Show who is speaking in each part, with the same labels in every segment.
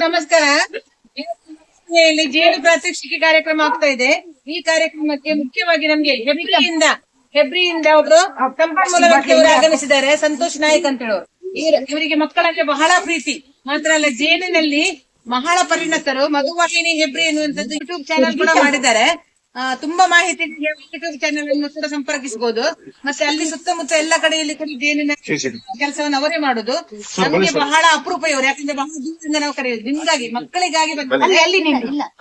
Speaker 1: ನಮಸ್ಕಾರ. ಇಲ್ಲಿ ಜೇನು ಪ್ರಾತ್ಯಕ್ಷಿಕೆ ಕಾರ್ಯಕ್ರಮ ಆಗ್ತಾ ಇದೆ. ಈ ಕಾರ್ಯಕ್ರಮಕ್ಕೆ ಮುಖ್ಯವಾಗಿ ನಮ್ಗೆ ಹೆಬ್ರಿಯಿಂದ ಹೆಬ್ರಿಯಿಂದ ಒಬ್ರು ಸಂಪನ್ಮೂಲ ವ್ಯಕ್ತಿಯವರು ಆಗಮಿಸಿದ್ದಾರೆ ಸಂತೋಷ್ ನಾಯಕ್ ಅಂತ ಹೇಳೋರು ಇವ್ರ- ಇವರಿಗೆ ಮಕ್ಕಳಂತೆ ಬಹಳ ಪ್ರೀತಿ. ಮಾತ್ರ ಅಲ್ಲ ಜೇನಿನಲ್ಲಿ ಬಹಳ ಪರಿಣತರು ಮಧುವಾಹಿನಿ ಹೆಬ್ರಿ ಎನ್ನುವಂತದ್ದು ಯೂಟ್ಯೂಬ್ ಚಾನೆಲ್ ಕೂಡ ಮಾಡಿದ್ದಾರೆ. ತುಂಬಾ ಮಾಹಿತಿ ಯೂಟ್ಯೂಬ್ ಚಾನೆಲ್ ಅನ್ನು ಕೂಡ ಸಂಪರ್ಕಿಸಬಹುದು ಮತ್ತೆ ಅಲ್ಲಿ ಸುತ್ತಮುತ್ತ ಎಲ್ಲ ಕಡೆಯಲ್ಲಿ ಕೂಡ ಜೇನಿನ ಕೆಲಸವನ್ನು ಅವರೇ ಮಾಡುದು. ನಮಗೆ ಬಹಳ ಅಪರೂಪ ಇವರು ಯಾಕಂದ್ರೆ ಬಹಳ ದೂರದಿಂದ ನಾವು ಕರೆಯೋದು. ನಿಮ್ಗಾಗಿ ಮಕ್ಕಳಿಗಾಗಿ.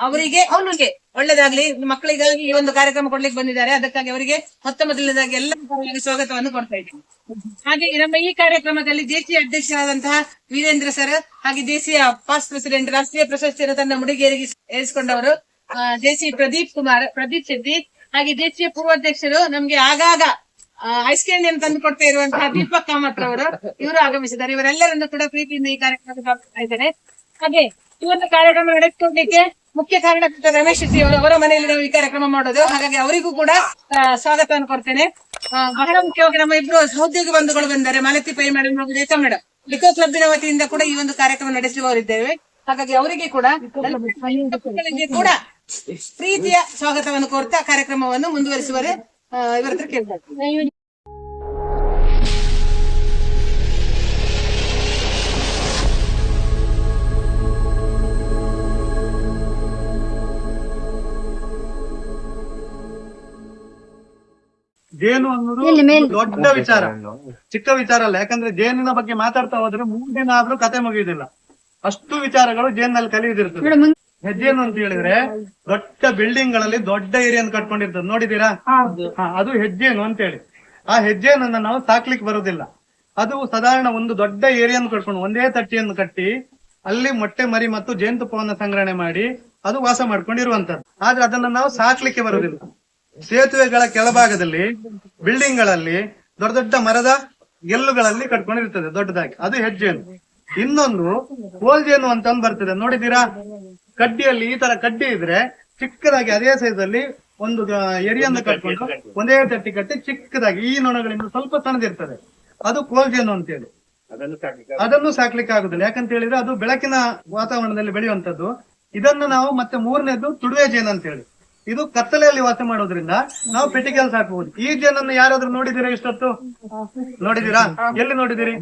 Speaker 1: ಅವರಿಗೆ ಅವನಿಗೆ. ಒಳ್ಳೇದಾಗ್ಲಿ ಮಕ್ಕಳಿಗಾಗಿ ಈ ಒಂದು ಕಾರ್ಯಕ್ರಮ ಕೊಡ್ಲಿಕ್ಕೆ ಬಂದಿದ್ದಾರೆ. ಅದಕ್ಕಾಗಿ ಅವರಿಗೆ ಮೊತ್ತ ಮೊದಲನೇದಾಗಿ ಎಲ್ಲ ಸ್ವಾಗತವನ್ನು ಕೊಡ್ತಾ ಇದ್ದೀನಿ. ಹಾಗೆ ನಮ್ಮ ಈ ಕಾರ್ಯಕ್ರಮದಲ್ಲಿ ದೇಶೀಯ ಅಧ್ಯಕ್ಷರಾದಂತಹ ವೀರೇಂದ್ರ ಸರ್ ಹಾಗೆ ದೇಶೀಯ ಪಾಸ್ಟ್ ಪ್ರೆಸಿಡೆಂಟ್ ರಾಷ್ಟ್ರೀಯ ಪ್ರಶಸ್ತಿಯನ್ನು ತನ್ನ ಮುಡಿಗೇರಿಗೆ ಏರಿಸಿಕೊಂಡವರು. ಆ, ಸಿ ಪ್ರದೀಪ್ ಕುಮಾರ್ ಪ್ರದೀಪ್ ಶೆಟ್ಟಿ ಹಾಗೆ ದೇಶೀಯ ಪೂರ್ವಾಧ್ಯಕ್ಷರು ನಮ್ಗೆ ಆಗಾಗ ಐಸ್ ಕ್ಯಾಂಡಿಯನ್ನು ತಂದು ಕೊಡ್ತಾ ಇರುವಂತಹ ದೀಪಕ್ ಕಾಮತ್ ಅವರು ಇವರು ಆಗಮಿಸಿದ್ದಾರೆ. ಇವರೆಲ್ಲರನ್ನು ಕೂಡ ಪ್ರೀತಿಯಿಂದ ಈ ಕಾರ್ಯಕ್ರಮಕ್ಕೆ ಭಾಗವಹಿಸ್ತಾ ಇದ್ದಾರೆ. ಹಾಗೆ ಈ ಒಂದು ಕಾರ್ಯಕ್ರಮ ನಡೆಸಿಕೊಡ್ಲಿಕ್ಕೆ ಮುಖ್ಯ ಕಾರಣಕರ್ತ ರಮೇಶ್ ಶೆಟ್ಟಿ ಅವರು ಅವರ ಮನೆಯಲ್ಲಿ ನಾವು ಈ ಕಾರ್ಯಕ್ರಮ ಮಾಡೋದು. ಹಾಗಾಗಿ ಅವರಿಗೂ ಕೂಡ ಸ್ವಾಗತವನ್ನು ಕೊಡ್ತೇನೆ. ಬಹಳ ಮುಖ್ಯವಾಗಿ ನಮ್ಮ ಇಬ್ರು ಸಹೋದ್ಯೋಗಿ ಬಂಧುಗಳು ಬಂದರೆ ಮಾಲತಿ ಪೈ ಮೇಡಮ್ ಹಾಗೂ ರೇಖಾ ಮೇಡಮ್ ಲಿಕೋ ಕ್ಲಬ್ನ ವತಿಯಿಂದ ಕೂಡ ಈ ಒಂದು ಕಾರ್ಯಕ್ರಮ ನಡೆಸುವವರಿದ್ದೇವೆ. ಹಾಗಾಗಿ ಅವರಿಗೆ ಕೂಡ ಕೂಡ ಪ್ರೀತಿಯ ಸ್ವಾಗತವನ್ನು ಕೋರ್ತಾ ಕಾರ್ಯಕ್ರಮವನ್ನು ಮುಂದುವರಿಸುವರೆ ಇವರತ್ರ ಇವರ ಹತ್ರ ಕೇಳ್ತಾರೆ.
Speaker 2: ಜೇನು ಅನ್ನೋದು ದೊಡ್ಡ ವಿಚಾರ. ಚಿಕ್ಕ ವಿಚಾರ ಅಲ್ಲ ಯಾಕಂದ್ರೆ ಜೇನಿನ ಬಗ್ಗೆ ಮಾತಾಡ್ತಾ ಹೋದ್ರೆ ಮೂರ್ ದಿನ ಆದ್ರೂ ಕತೆ ಮುಗಿಯುದಿಲ್ಲ. ಅಷ್ಟು ವಿಚಾರಗಳು ಜೇನಲ್ಲಿ ಕಲಿಯುದಿರ್ತದೆ. ಹೆಜ್ಜೇನು ಅಂತ ಹೇಳಿದ್ರೆ ದೊಡ್ಡ ಬಿಲ್ಡಿಂಗ್ಗಳಲ್ಲಿ ದೊಡ್ಡ ಏರಿಯಾನ್ ಕಟ್ಕೊಂಡಿರ್ತದೆ. ನೋಡಿದೀರಾ ಅದು ಹೆಜ್ಜೆನು ಅಂತ ಹೇಳಿ. ಆ ಹೆಜ್ಜೆನನ್ನ ನಾವು ಸಾಕ್ಲಿಕ್ಕೆ ಬರುದಿಲ್ಲ. ಅದು ಸಾಧಾರಣ ಒಂದು ದೊಡ್ಡ ಏರಿಯಾನ್ ಕಟ್ಕೊಂಡು ಒಂದೇ ತಟ್ಟಿಯನ್ನು ಕಟ್ಟಿ ಅಲ್ಲಿ ಮೊಟ್ಟೆ ಮರಿ ಮತ್ತು ಜೇನುತುಪ್ಪವನ್ನು ಸಂಗ್ರಹಣೆ ಮಾಡಿ ಅದು ವಾಸ ಮಾಡ್ಕೊಂಡಿರುವಂತದ್ದು ಆದ್ರೆ ಅದನ್ನ ನಾವು ಸಾಕ್ಲಿಕ್ಕೆ ಬರೋದಿಲ್ಲ. ಸೇತುವೆಗಳ ಕೆಳಭಾಗದಲ್ಲಿ ಬಿಲ್ಡಿಂಗ್ಗಳಲ್ಲಿ ದೊಡ್ಡ ದೊಡ್ಡ ಮರದ ಗೆಲ್ಲುಗಳಲ್ಲಿ ಕಟ್ಕೊಂಡಿರ್ತದೆ ದೊಡ್ಡದಾಗಿ. ಅದು ಹೆಜ್ಜೆನು ಇನ್ನೊಂದು ಕೋಲ್ಜೇನು ಅಂತ ಒಂದು ಬರ್ತದೆ. ನೋಡಿದೀರಾ ಕಡ್ಡಿಯಲ್ಲಿ ಈ ತರ ಕಡ್ಡಿ ಇದ್ರೆ ಚಿಕ್ಕದಾಗಿ ಅದೇ ಸೈಜ್ ಅಲ್ಲಿ ಒಂದು ಎರಿಯನ್ನ ಕಟ್ಕೊಂಡು ಒಂದೇ ತಟ್ಟಿ ಕಟ್ಟಿ ಚಿಕ್ಕದಾಗಿ ಈ ನೊಣಗಳಿಂದ ಸ್ವಲ್ಪ ಸಣ್ಣದಿರ್ತದೆ. ಅದು ಕೋಲ್ಜೇನು ಅಂತೇಳಿ. ಅದನ್ನು ಸಾಕ್ಲಿಕ್ಕೆ ಆಗುದಿಲ್ಲ. ಯಾಕಂತ ಹೇಳಿದ್ರೆ ಅದು ಬೆಳಕಿನ ವಾತಾವರಣದಲ್ಲಿ ಬೆಳೆಯುವಂತದ್ದು ಇದನ್ನು ನಾವು ಮತ್ತೆ ಮೂರನೇದು ತುಡುವೆ ಜೇನು ಅಂತ ಹೇಳಿ ಇದು ಕತ್ತಲೆಯಲ್ಲಿ ವಾಸ ಮಾಡೋದ್ರಿಂದ ನಾವು ಪೆಟಿಕಲ್ಸ್ ಸಾಕಬಹುದು ಈ ಜೇನನ್ನು ಯಾರಾದ್ರೂ ನೋಡಿದಿರಾ ಇಷ್ಟೊತ್ತು? ನೋಡಿದಿರಾ ಎಲ್ಲಿ ನೋಡಿದಿರಿ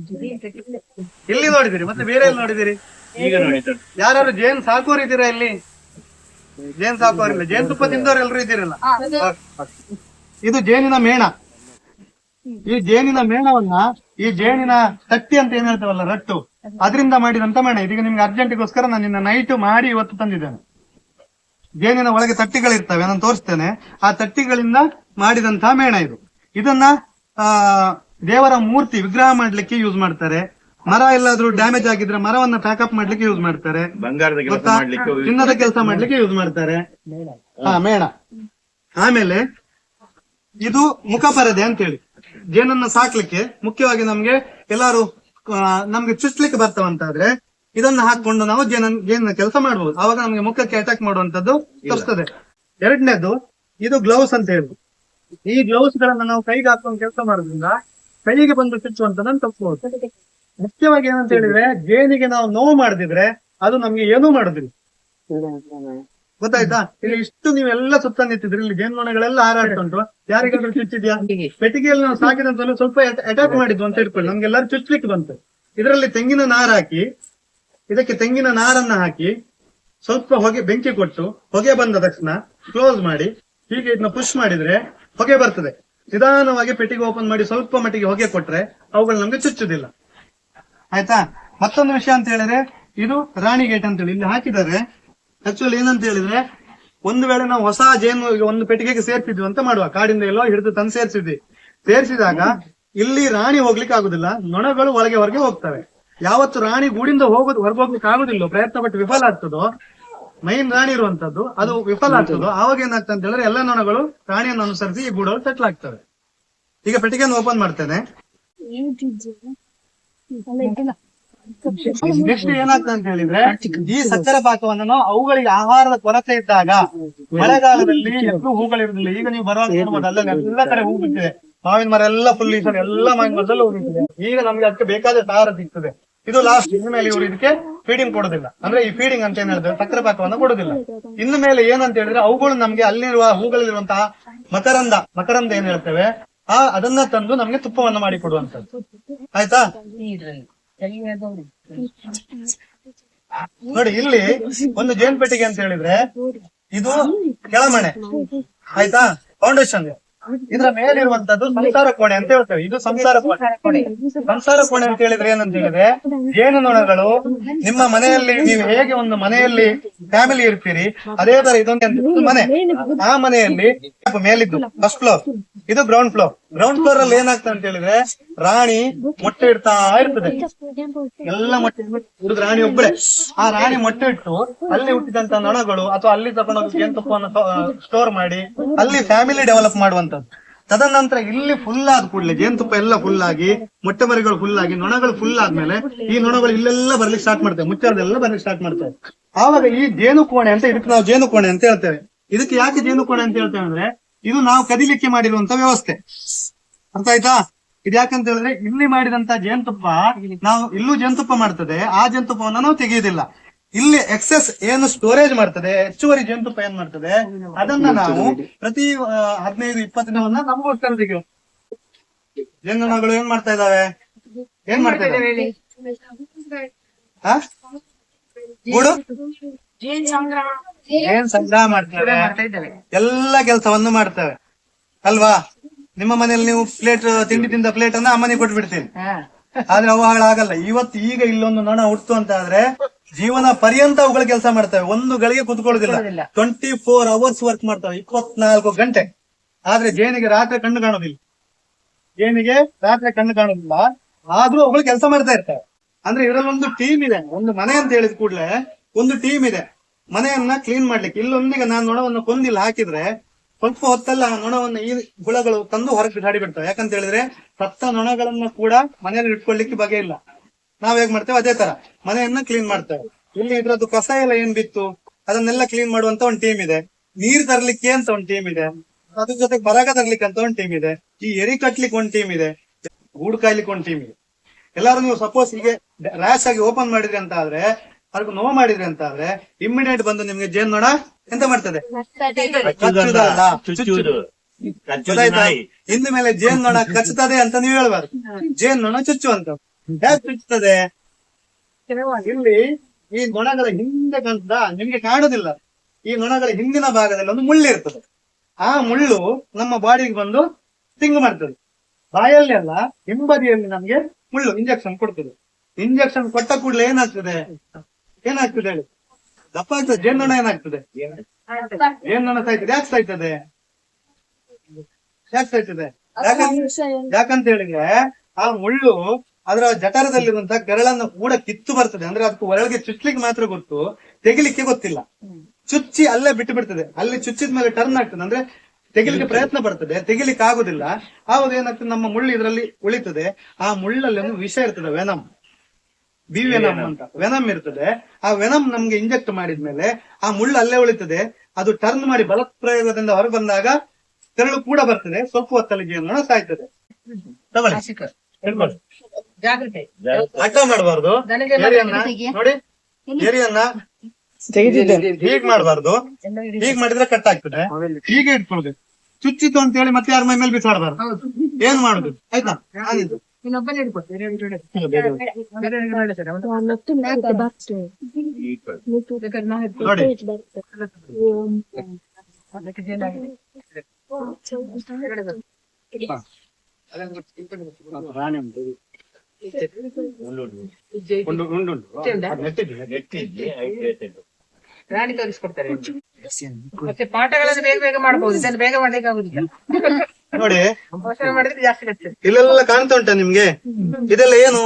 Speaker 2: ಎಲ್ಲಿ ನೋಡಿದಿರಿ ಮತ್ತೆ ಬೇರೆ ಎಲ್ಲಿ ನೋಡಿದಿರಿ ಯಾರು ಜೇನ್ ಸಾಕೋರ್ ಇದ್ದೀರಾ ಇಲ್ಲಿ? ಜೇನ್ ಸಾಕೋರಿಲ್ಲ ಜೇನ್ ತುಪ್ಪ ತಿಂದವ್ರು ಎಲ್ರು ಇದ್ದೀರಲ್ಲ? ಇದು ಜೇನಿನ ಮೇಣ. ಈ ಜೇನಿನ ಮೇಣವನ್ನ ಈ ಜೇನಿನ ತಟ್ಟಿ ಅಂತ ಏನ್ ಹೇಳ್ತೇವಲ್ಲ ರಟ್ಟು. ಅದರಿಂದ ಮಾಡಿದಂತ ಮೇಣ. ಇದೀಗ ನಿಮ್ಗೆ ಅರ್ಜೆಂಟಿಗೋಸ್ಕರ ನಾನು ನಿನ್ನ ನೈಟ್ ಮಾಡಿ ಇವತ್ತು ತಂದಿದ್ದೇನೆ. ಜೇನಿನ ಒಳಗೆ ತಟ್ಟಿಗಳಿರ್ತವೆ ನಾನು ತೋರಿಸ್ತೇನೆ. ಆ ತಟ್ಟಿಗಳಿಂದ ಮಾಡಿದಂತಹ ಮೇಣ ಇದು. ಇದನ್ನ ಆ ದೇವರ ಮೂರ್ತಿ ವಿಗ್ರಹ ಮಾಡ್ಲಿಕ್ಕೆ ಯೂಸ್ ಮಾಡ್ತಾರೆ. ಮರ ಎಲ್ಲಾದ್ರೂ ಡ್ಯಾಮೇಜ್ ಆಗಿದ್ರೆ ಮರವನ್ನ ಪ್ಯಾಕಪ್ ಮಾಡ್ಲಿಕ್ಕೆ ಯೂಸ್ ಮಾಡ್ತಾರೆ.
Speaker 3: ಬಂಗಾರದ ಕೆಲಸ? ಮಾಡ್ಲಿಕ್ಕೆ
Speaker 2: ಚಿನ್ನದ ಕೆಲಸ ಮಾಡ್ಲಿಕ್ಕೆ ಯೂಸ್ ಮಾಡ್ತಾರೆ. ಹಾ ಮೇಣ. ಆಮೇಲೆ ಇದು ಮುಖಪರದೆ ಅಂತೇಳಿ. ಜೇನನ್ನ ಸಾಕ್ಲಿಕ್ಕೆ ಮುಖ್ಯವಾಗಿ ನಮ್ಗೆ ಎಲ್ಲಾರು ನಮ್ಗೆ ಚುಚ್ಲಿಕ್ಕೆ ಬರ್ತಾವಂತಾದ್ರೆ ಇದನ್ನ ಹಾಕೊಂಡು ನಾವು ಜೇನ ಜೇನ ಕೆಲಸ ಮಾಡಬಹುದು ಆವಾಗ ನಮ್ಗೆ ಮುಖಕ್ಕೆ ಅಟ್ಯಾಕ್ ಮಾಡುವಂತದ್ದು ತಪ್ಪಿಸ್ತದೆ ಎರಡನೇದು ಇದು ಗ್ಲೌಸ್ ಅಂತ ಹೇಳಿ. ಈ ಗ್ಲೌಸ್ ಗಳನ್ನ ನಾವು ಕೈಗೆ ಹಾಕೊಂಡು ಕೆಲಸ ಮಾಡೋದ್ರಿಂದ ಕೈಗೆ ಬಂದು ಚುಚ್ಚುವಂತದನ್ನ ತಪ್ಪಿಸಬಹುದು ಮುಖ್ಯವಾಗಿ ಏನಂತ ಹೇಳಿದ್ರೆ ಜೇನಿಗೆ ನಾವು ನೋವು ಮಾಡದಿದ್ರೆ ಅದು ನಮ್ಗೆ ಏನೂ ಮಾಡುದಿಲ್ಲ. ಗೊತ್ತಾಯ್ತಾ? ಇಲ್ಲಿ ಇಷ್ಟು ನೀವೆಲ್ಲ ಸುತ್ತ ನಿಂತಿದ್ರಿ ಇಲ್ಲಿ ಜೇನುನೊಣಗಳೆಲ್ಲ ಹಾರಾಡ್ಕೊಂಡು ಯಾರಿಗಾದ್ರೂ ಚುಚ್ಚಿದ್ಯಾ? ಪೆಟಿಗೆಯಲ್ಲಿ ನಾವು ಸಾಕಿದಂತ ಸ್ವಲ್ಪ ಅಟ್ಯಾಕ್ ಮಾಡಿದ್ವು ಅಂತ ಇಟ್ಕೊಳ್ಳಿ. ನಮ್ಗೆಲ್ಲಾರು ಚುಚ್ಲಿಕ್ಕೆ ಬಂತು. ಇದರಲ್ಲಿ ತೆಂಗಿನ ನಾರು ಹಾಕಿ ಇದಕ್ಕೆ ತೆಂಗಿನ ನಾರನ್ನ ಹಾಕಿ ಸ್ವಲ್ಪ ಹೊಗೆ ಬೆಂಕಿ ಕೊಟ್ಟು ಹೊಗೆ ಬಂದ ತಕ್ಷಣ ಕ್ಲೋಸ್ ಮಾಡಿ ಹೀಗೆ ಇದನ್ನ ಪುಷ್ ಮಾಡಿದ್ರೆ ಹೊಗೆ ಬರ್ತದೆ. ನಿಧಾನವಾಗಿ ಪೆಟ್ಟಿಗೆ ಓಪನ್ ಮಾಡಿ ಸ್ವಲ್ಪ ಮಟ್ಟಿಗೆ ಹೊಗೆ ಕೊಟ್ರೆ ಅವುಗಳು ನಮ್ಗೆ ಚುಚ್ಚುದಿಲ್ಲ. ಆಯ್ತಾ? ಮತ್ತೊಂದು ವಿಷಯ ಅಂತ ಹೇಳಿದ್ರೆ, ಇದು ರಾಣಿ ಗೇಟ್ ಅಂತ ಹೇಳಿ. ಇಲ್ಲಿ ಹಾಕಿದ್ದಾರೆ. ಆಕ್ಚುಲಿ ಏನಂತ ಹೇಳಿದ್ರೆ, ಒಂದು ವೇಳೆ ನಾವು ಹೊಸ ಜೇನು ಒಂದು ಪೆಟ್ಟಿಗೆಗೆ ಸೇರ್ಸಿದ್ವಿ ಅಂತ ಮಾಡುವ. ಕಾಡಿಂದ ಎಲ್ಲೋ ಹಿಡಿದು ತಂದು ಸೇರ್ಸಿದ್ವಿ. ಸೇರ್ಸಿದಾಗ ಇಲ್ಲಿ ರಾಣಿ ಹೋಗ್ಲಿಕ್ಕೆ ಆಗುದಿಲ್ಲ. ನೊಣಗಳು ಒಳಗೆ ಹೊರಗೆ ಹೋಗ್ತವೆ. ಯಾವತ್ತು ರಾಣಿ ಗೂಡಿಂದ ಹೋಗೋದು ಹೊರಗೆ ಹೋಗ್ಲಿಕ್ಕೆ ಆಗುದಿಲ್ಲ ಪ್ರಯತ್ನ ಪಟ್ಟು ವಿಫಲ ಆಗ್ತದೋ ಮೈನ್ ರಾಣಿ ಇರುವಂತದ್ದು, ಅದು ವಿಫಲ ಆಗ್ತದೋ, ಆವಾಗ ಏನಾಗ್ತದೆ ಅಂತ ಹೇಳಿದ್ರೆ ಎಲ್ಲ ನೊಣಗಳು ರಾಣಿಯನ್ನು ಅನುಸರಿಸಿ ಈ ಗೂಡಲ್ಲಿ ಸೆಟ್ಲ್ ಆಗ್ತವೆ. ಈಗ ಪೆಟ್ಟಿಗೆಯನ್ನು ಓಪನ್ ಮಾಡ್ತೇನೆ. ನೆಕ್ಸ್ಟ್ ಏನಾಗ್ತದೆ ಅಂತ ಹೇಳಿದ್ರೆ ಈ ಸಕ್ಕರೆ ಪಾಕವನ್ನು ನಾವು ಅವುಗಳಿಗೆ ಆಹಾರದ ಕೊರತೆ ಇದ್ದಾಗ ಮಳೆಗಾಲದಲ್ಲಿ ಎಲ್ಲೂ ಹೂಗಳಿರುವುದಿಲ್ಲ ಈಗ ನೀವು ಬರುವಾಗ ನೋಡ್ಬೋದು ಅಲ್ಲ ಎಲ್ಲ ಕಡೆ ಹೂ ಬಿಟ್ಟಿದೆ. ಮಾವಿನ ಮರ ಎಲ್ಲ ಫುಲ್ ಈ ಸರಿ ಎಲ್ಲ ಮಾವಿನ ಮರದಲ್ಲಿ ಹೂ ಬಿಟ್ಟಿದೆ. ಈಗ ನಮ್ಗೆ ಅದಕ್ಕೆ ಬೇಕಾದ ಆಹಾರ ಸಿಗ್ತದೆ. ಇದು ಲಾಸ್ಟ್ ಇನ್ನು ಮೇಲೆ ಇವರು ಇದಕ್ಕೆ ಫೀಡಿಂಗ್ ಕೊಡೋದಿಲ್ಲ. ಅಂದ್ರೆ ಈ ಫೀಡಿಂಗ್ ಅಂತ ಏನ್ ಹೇಳಿದ್ರೆ ಸಕ್ಕರೆ ಪಾಕವನ್ನು ಕೊಡೋದಿಲ್ಲ. ಇನ್ನು ಮೇಲೆ ಏನಂತ ಹೇಳಿದ್ರೆ ಅವುಗಳು ನಮ್ಗೆ ಅಲ್ಲಿರುವ ಹೂಗಳಲ್ಲಿರುವಂತಹ ಮಕರಂದ ಮಕರಂದ ಏನ್ ಹೇಳ್ತೇವೆ? ಆ, ಅದನ್ನ ತಂದು ನಮ್ಗೆ ತುಪ್ಪವನ್ನು ಮಾಡಿ ಕೊಡುವಂತದ್ದು. ಆಯ್ತಾ? ನೋಡಿ, ಇಲ್ಲಿ ಒಂದು ಜೇನ್ ಪೆಟ್ಟಿಗೆ ಅಂತ ಹೇಳಿದ್ರೆ ಇದು ಕೆಳಮಣೆ. ಆಯ್ತಾ? ಫೌಂಡೇಶನ್ ಇದ್ರ ಮೇಲೆ ಇರುವಂತದ್ದು ಸಂಸಾರ ಕೋಣೆ ಅಂತ ಹೇಳ್ತೇವೆ. ಇದು ಸಂಸಾರ ಕೋಣೆ. ಸಂಸಾರ ಕೋಣೆ ಅಂತ ಹೇಳಿದ್ರೆ ಏನಂತ ಹೇಳಿದ್ರೆ ಜೇನು ನೊಣಗಳು ನಿಮ್ಮ ಮನೆಯಲ್ಲಿ, ನೀವು ಹೇಗೆ ಒಂದು ಮನೆಯಲ್ಲಿ ಫ್ಯಾಮಿಲಿ ಇರ್ತೀರಿ. ಅದೇ ತರ ಇದೊಂದು ಮನೆ. ಆ ಮನೆಯಲ್ಲಿ ಮೇಲಿದ್ದು ಫಸ್ಟ್ ಫ್ಲೋರ್ ಇದು ಗ್ರೌಂಡ್ ಫ್ಲೋರ್ ಗ್ರೌಂಡ್ ಫ್ಲೋರ್ ಅಲ್ಲಿ ಏನಾಗ್ತದೆ ಅಂತ ಹೇಳಿದ್ರೆ ರಾಣಿ ಮೊಟ್ಟೆ ಇಡ್ತಾ ಇರ್ತದೆ. ಎಲ್ಲ ಮೊಟ್ಟೆ ಹುಡುಗ ರಾಣಿ ಒಬ್ಬಳೆ ಆ ರಾಣಿ ಮೊಟ್ಟೆ ಇಟ್ಟು ಅಲ್ಲಿ ಹುಟ್ಟಿದಂತ ನೊಣಗಳು ಅಥವಾ ಅಲ್ಲಿ ತಗೊಂಡೋಗಿ ಜೇನುತುಪ್ಪವನ್ನು ಸ್ಟೋರ್ ಮಾಡಿ ಅಲ್ಲಿ ಫ್ಯಾಮಿಲಿ ಡೆವಲಪ್ ಮಾಡುವಂತದ್ದು ತದನಂತರ ಇಲ್ಲಿ ಫುಲ್ ಆದ ಕೂಡಲೇ ಜೇನುತುಪ್ಪ ಎಲ್ಲ ಫುಲ್ ಆಗಿ, ಮೊಟ್ಟೆ ಮರಿಗಳು ಫುಲ್ ಆಗಿ, ನೊಣಗಳು ಫುಲ್ ಆದ್ಮೇಲೆ ಈ ನೊಣಗಳು ಇಲ್ಲೆಲ್ಲ ಬರ್ಲಿಕ್ಕೆ ಸ್ಟಾರ್ಟ್ ಮಾಡ್ತೇವೆ. ಮುಚ್ಚಳದೆಲ್ಲ ಬರ್ಲಿಕ್ಕೆ ಸ್ಟಾರ್ಟ್ ಮಾಡ್ತೇವೆ. ಆವಾಗ ಈ ಜೇನು ಕೋಣೆ ಅಂತ ಇದಕ್ಕೆ ನಾವು ಜೇನು ಕೋಣೆ ಅಂತ ಹೇಳ್ತೇವೆ. ಇದಕ್ಕೆ ಯಾಕೆ ಜೇನು ಕೋಣೆ ಅಂತ ಹೇಳ್ತೇವೆ ಅಂದ್ರೆ, ಇದು ನಾವು ಕದಿಲಿಕ್ಕೆ ಮಾಡಿರುವಂತ ವ್ಯವಸ್ಥೆ. ಅರ್ಥ ಆಯ್ತಾ? ಇದು ಯಾಕಂತ ಹೇಳಿದ್ರೆ, ಇಲ್ಲಿ ಮಾಡಿದಂತ ಜೇನುತುಪ್ಪ ನಾವು ಇಲ್ಲೂ ಜೇನುತುಪ್ಪ ಮಾಡ್ತದೆ, ಆ ಜೇನುತುಪ್ಪವನ್ನ ನಾವು ತೆಗೆಯುವುದಿಲ್ಲ. ಇಲ್ಲಿ ಎಕ್ಸೆಸ್ ಏನು ಸ್ಟೋರೇಜ್ ಮಾಡ್ತದೆ ಹೆಚ್ಚುವರಿ ಜೇನುತುಪ್ಪ ಏನ್ ಮಾಡ್ತದೆ ಅದನ್ನ ನಾವು ಪ್ರತಿ ಹದಿನೈದು ಇಪ್ಪತ್ತು ದಿನವನ್ನ ನಮಗೋಸ್ಕರ ತೆಗೆಯುವ. ಜೇನುಗಳು ಏನ್ ಮಾಡ್ತಾ ಇದಾವೆ ಏನ್ ಮಾಡ್ತಾ ಇದಾವೆ? ಗೂಡು? ಏನ್ ಸಂಗ್ರಹ. ಮಾಡ್ತೇವೆ. ಎಲ್ಲ ಕೆಲಸವನ್ನು ಮಾಡ್ತೇವೆ. ಅಲ್ವಾ? ನಿಮ್ಮ ಮನೆಯಲ್ಲಿ ನೀವು ಪ್ಲೇಟ್ ತಿಂಡಿ ತಿಂದ ಪ್ಲೇಟ್ ಅನ್ನ ಅಮ್ಮನಿಗೆ ಕೊಟ್ಬಿಡ್ತೀನಿ. ಆದ್ರೆ ಅವು ಹಾಳಾಗಲ್ಲ. ಇವತ್ತು ಈಗ ಇಲ್ಲೊಂದು ನೊಣ ಹುಡ್ತು ಅಂತ ಆದ್ರೆ ಜೀವನ ಪರ್ಯಂತ ಅವುಗಳ ಕೆಲಸ ಮಾಡ್ತವೆ. ಒಂದು ಗಳಿಗೆ ಕುತ್ಕೊಳ್ಳೋದಿಲ್ಲ. ಟ್ವೆಂಟಿ ಫೋರ್ ಅವರ್ಸ್ ವರ್ಕ್ ಮಾಡ್ತವೆ. ಇಪ್ಪತ್ನಾಲ್ಕು ಗಂಟೆ. ಆದ್ರೆ ಜೇನಿಗೆ ರಾತ್ರಿ ಕಣ್ಣು ಕಾಣೋದಿಲ್ಲ. ಜೇನಿಗೆ ರಾತ್ರಿ ಕಣ್ಣು ಕಾಣೋದಿಲ್ಲ. ಆದ್ರೂ ಅವುಗಳು ಕೆಲಸ ಮಾಡ್ತಾ ಇರ್ತವೆ ಅಂದ್ರೆ ಇವರಲ್ಲಿ ಒಂದು ಟೀಮ್ ಇದೆ. ಒಂದು ಮನೆ ಅಂತ ಹೇಳಿದ ಕೂಡಲೇ ಒಂದು ಟೀಮ್ ಇದೆ. ಮನೆಯನ್ನ ಕ್ಲೀನ್ ಮಾಡ್ಲಿಕ್ಕೆ. ಇಲ್ಲೊಂದಿಗೆ ನಾನು ನೊಣವನ್ನು ಕೊಂದಿಲ್ಲ ಹಾಕಿದ್ರೆ ಸ್ವಲ್ಪ ಹೊತ್ತಲ್ಲ ಆ ನೊಣವನ್ನು ಈ ಹುಳಗಳು ತಂದು ಹೊರಗೆ ಬಿಸಾಡಿ ಬಿಡ್ತವೆ. ಯಾಕಂತ ಹೇಳಿದ್ರೆ ಸತ್ತ ನೊಣಗಳನ್ನ ಕೂಡ ಮನೆಯಲ್ಲಿ ಇಟ್ಕೊಳ್ಳಿಕ್ಕೆ ಬಗೆ ಇಲ್ಲ. ನಾವ್ ಹೇಗ್ ಮಾಡ್ತೇವೆ? ಅದೇ ತರ. ಮನೆಯನ್ನ ಕ್ಲೀನ್ ಮಾಡ್ತೇವೆ. ಇಲ್ಲಿ ಇದ್ರದ್ದು ಕಸ ಎಲ್ಲ ಏನ್ ಬಿತ್ತು? ಅದನ್ನೆಲ್ಲ ಕ್ಲೀನ್ ಮಾಡುವಂತ ಒಂದ್ ಟೀಮ್ ಇದೆ. ನೀರ್ ತರ್ಲಿಕ್ಕೆ ಅಂತ ಒಂದ್ ಟೀಮ್ ಇದೆ. ಅದ್ರ ಜೊತೆಗೆ ಬರಗ ತರ್ಲಿಕ್ಕೆ ಅಂತ ಒಂದ್ ಟೀಮ್ ಇದೆ. ಈ ಎರಿ ಕಟ್ಲಿಕ್ಕೆ ಒಂದ್ ಟೀಮ್ ಇದೆ. ಗೂಡು ಕಾಯ್ಲಿಕ್ಕೆ ಒಂದ್ ಟೀಮ್ ಇದೆ. ಎಲ್ಲಾರು ನೀವು ಸಪೋಸ್ ಹೀಗೆ ರ್ಯಾಶ್ ಆಗಿ ಓಪನ್ ಮಾಡಿದ್ರಿ ಅಂತ ಆದ್ರೆ ಅದಕ್ಕೆ ನೋವು ಮಾಡಿದ್ರಿ ಅಂತ ಆದ್ರೆ ಇಮ್ಮಿಡಿಯೇಟ್ ಬಂದು ನಿಮ್ಗೆ ಜೇನ್ ನೋಡ? ಎಂತ ಮಾಡ್ತದೆ? ಇನ್ನು ಮೇಲೆ ಜೇನ್ ನೋಣ ಕಚ್ಚುತ್ತದೆ ಅಂತ ನೀವು ಹೇಳ್ಬಾರ್ದು. ಜೇನ್ ನೋಣ ಚುಚ್ಚುವಂತ ಯಾಕೆ ಚುಚ್ಚುತ್ತದೆ ಇಲ್ಲಿ ಈ ನೊಣಗಳ ಹಿಂದೆ ಕಂಡ ನಿಮ್ಗೆ ಕಾಣುದಿಲ್ಲ. ಈ ನೊಣಗಳ ಹಿಂದಿನ ಭಾಗದಲ್ಲಿ ಒಂದು ಮುಳ್ಳು ಇರ್ತದೆ. ಆ ಮುಳ್ಳು ನಮ್ಮ ಬಾಡಿಗೆ ಬಂದು ತಿಂಗು ಮಾಡ್ತದೆ. ಬಾಯಲ್ಲಿ ಅಲ್ಲ ಹಿಂಬದಿಯಲ್ಲಿ ನಮ್ಗೆ ಮುಳ್ಳು ಇಂಜೆಕ್ಷನ್ ಕೊಡ್ತದೆ. ಇಂಜೆಕ್ಷನ್ ಕೊಟ್ಟ ಕೂಡಲೇ ಏನಾಗ್ತದೆ? ಏನಾಗ್ತದೆ ಹೇಳಿ? ದಪ್ಪ ಆಗ್ತದೆ ಜೇನ್ನೊಣ ಏನಾಗ್ತದೆ? ಜೇನ್ನೊಣ ಸಾಯ್ತದೆ ಯಾಕೆ ಸಾಯ್ತದೆ? ಯಾಕೆ ಸಾಯ್ತದೆ? ಯಾಕಂತ ಯಾಕಂತ ಹೇಳಿದ್ರೆ ಆ ಮುಳ್ಳು ಅದರ ಜಠರದಲ್ಲಿರುವಂತ ಗರಳನ್ನ ಕೂಡ ಕಿತ್ತು ಬರ್ತದೆ. ಅಂದ್ರೆ ಅದಕ್ಕೆ ಒಳಗೆ ಚುಚ್ಲಿಕ್ಕೆ ಮಾತ್ರ ಗೊತ್ತು. ತೆಗಿಲಿಕ್ಕೆ ಗೊತ್ತಿಲ್ಲ. ಚುಚ್ಚಿ ಅಲ್ಲೇ ಬಿಟ್ಟು ಬಿಡ್ತದೆ. ಅಲ್ಲಿ ಚುಚ್ಚಿದ ಮೇಲೆ ಟರ್ನ್ ಆಗ್ತದೆ. ಅಂದ್ರೆ ತೆಗಿಲಿಕ್ಕೆ ಪ್ರಯತ್ನ ಬರ್ತದೆ. ತೆಗಿಲಿಕ್ಕೆ ಆಗುದಿಲ್ಲ. ಆವಾಗ ಏನಾಗ್ತದೆ? ನಮ್ಮ ಮುಳ್ಳು ಇದರಲ್ಲಿ ಉಳಿತದೆ. ಆ ಮುಳ್ಳಲ್ಲಿ ಒಂದು ವಿಷ ಇರ್ತದೆ. ವೆನಮ್. ಬಿ ವೆನಮ್ ಅಂತ. ವೆನಮ್ ಇರ್ತದೆ. ಆ ವೆನಮ್ ನಮ್ಗೆ ಇಂಜೆಕ್ಟ್ ಮಾಡಿದ್ಮೇಲೆ ಆ ಮುಳ್ಳು ಅಲ್ಲೇ ಉಳಿತದೆ. ಅದು ಟರ್ನ್ ಮಾಡಿ ಬಲ ಪ್ರಯೋಗದಿಂದ ಹೊರ ಬಂದಾಗ ತೆರಳು ಕೂಡ ಬರ್ತದೆ. ಸೊಪ್ಪು ಹೊತ್ತಲ್ಲಿ ಜೀವನ ಸಾಯ್ತದೆ ತಗೊಳ್ಳಿ. ಅಡ್ಡ ಮಾಡಬಾರ್ದು. ನೋಡಿ. ಏರಿಯನ್ನ ಹೀಗ್ ಮಾಡಬಾರ್ದು. ಹೀಗ್ ಮಾಡಿದ್ರೆ ಕಟ್ ಆಗ್ತದೆ. ಹೀಗೆ ಇಟ್ಕೊಳ್ಬೇಕು ಚುಚ್ಚಿತು ಅಂತ ಹೇಳಿ ಮತ್ತೆ ಯಾರ ಮೈ ಮೇಲೆ ಬಿಸಾಡಬಾರ್ದು.
Speaker 1: ಹೌದು.
Speaker 2: ಏನ್ ಮಾಡುದು? ಆಯ್ತಾ?
Speaker 1: ಆಗಿದ್ದು.
Speaker 2: ನೋಡಿ. ರಾಣಿ ಉಂಟು.
Speaker 1: ರಾಣಿ ತೋರಿಸ್ಕೊಡ್ತಾರೆ ಮತ್ತೆ ಪಾಠಗಳನ್ನು ಬೇಗ ಬೇಗ ಮಾಡಬಹುದು ಇದನ್ನು ಬೇಗ ಮಾಡ್ಲಿಕ್ಕೆ ಆಗುದಿಲ್ಲ
Speaker 2: ನೋಡಿ.
Speaker 1: ಭಾಷಣ ಮಾಡಿದ್ರೆ ಜಾಸ್ತಿ ಬರ್ತದೆ
Speaker 2: ಇಲ್ಲೆಲ್ಲ ಕಾಣ್ತಾ ಉಂಟ ನಿಮ್ಗೆ? ಇದೆಲ್ಲ ಏನು?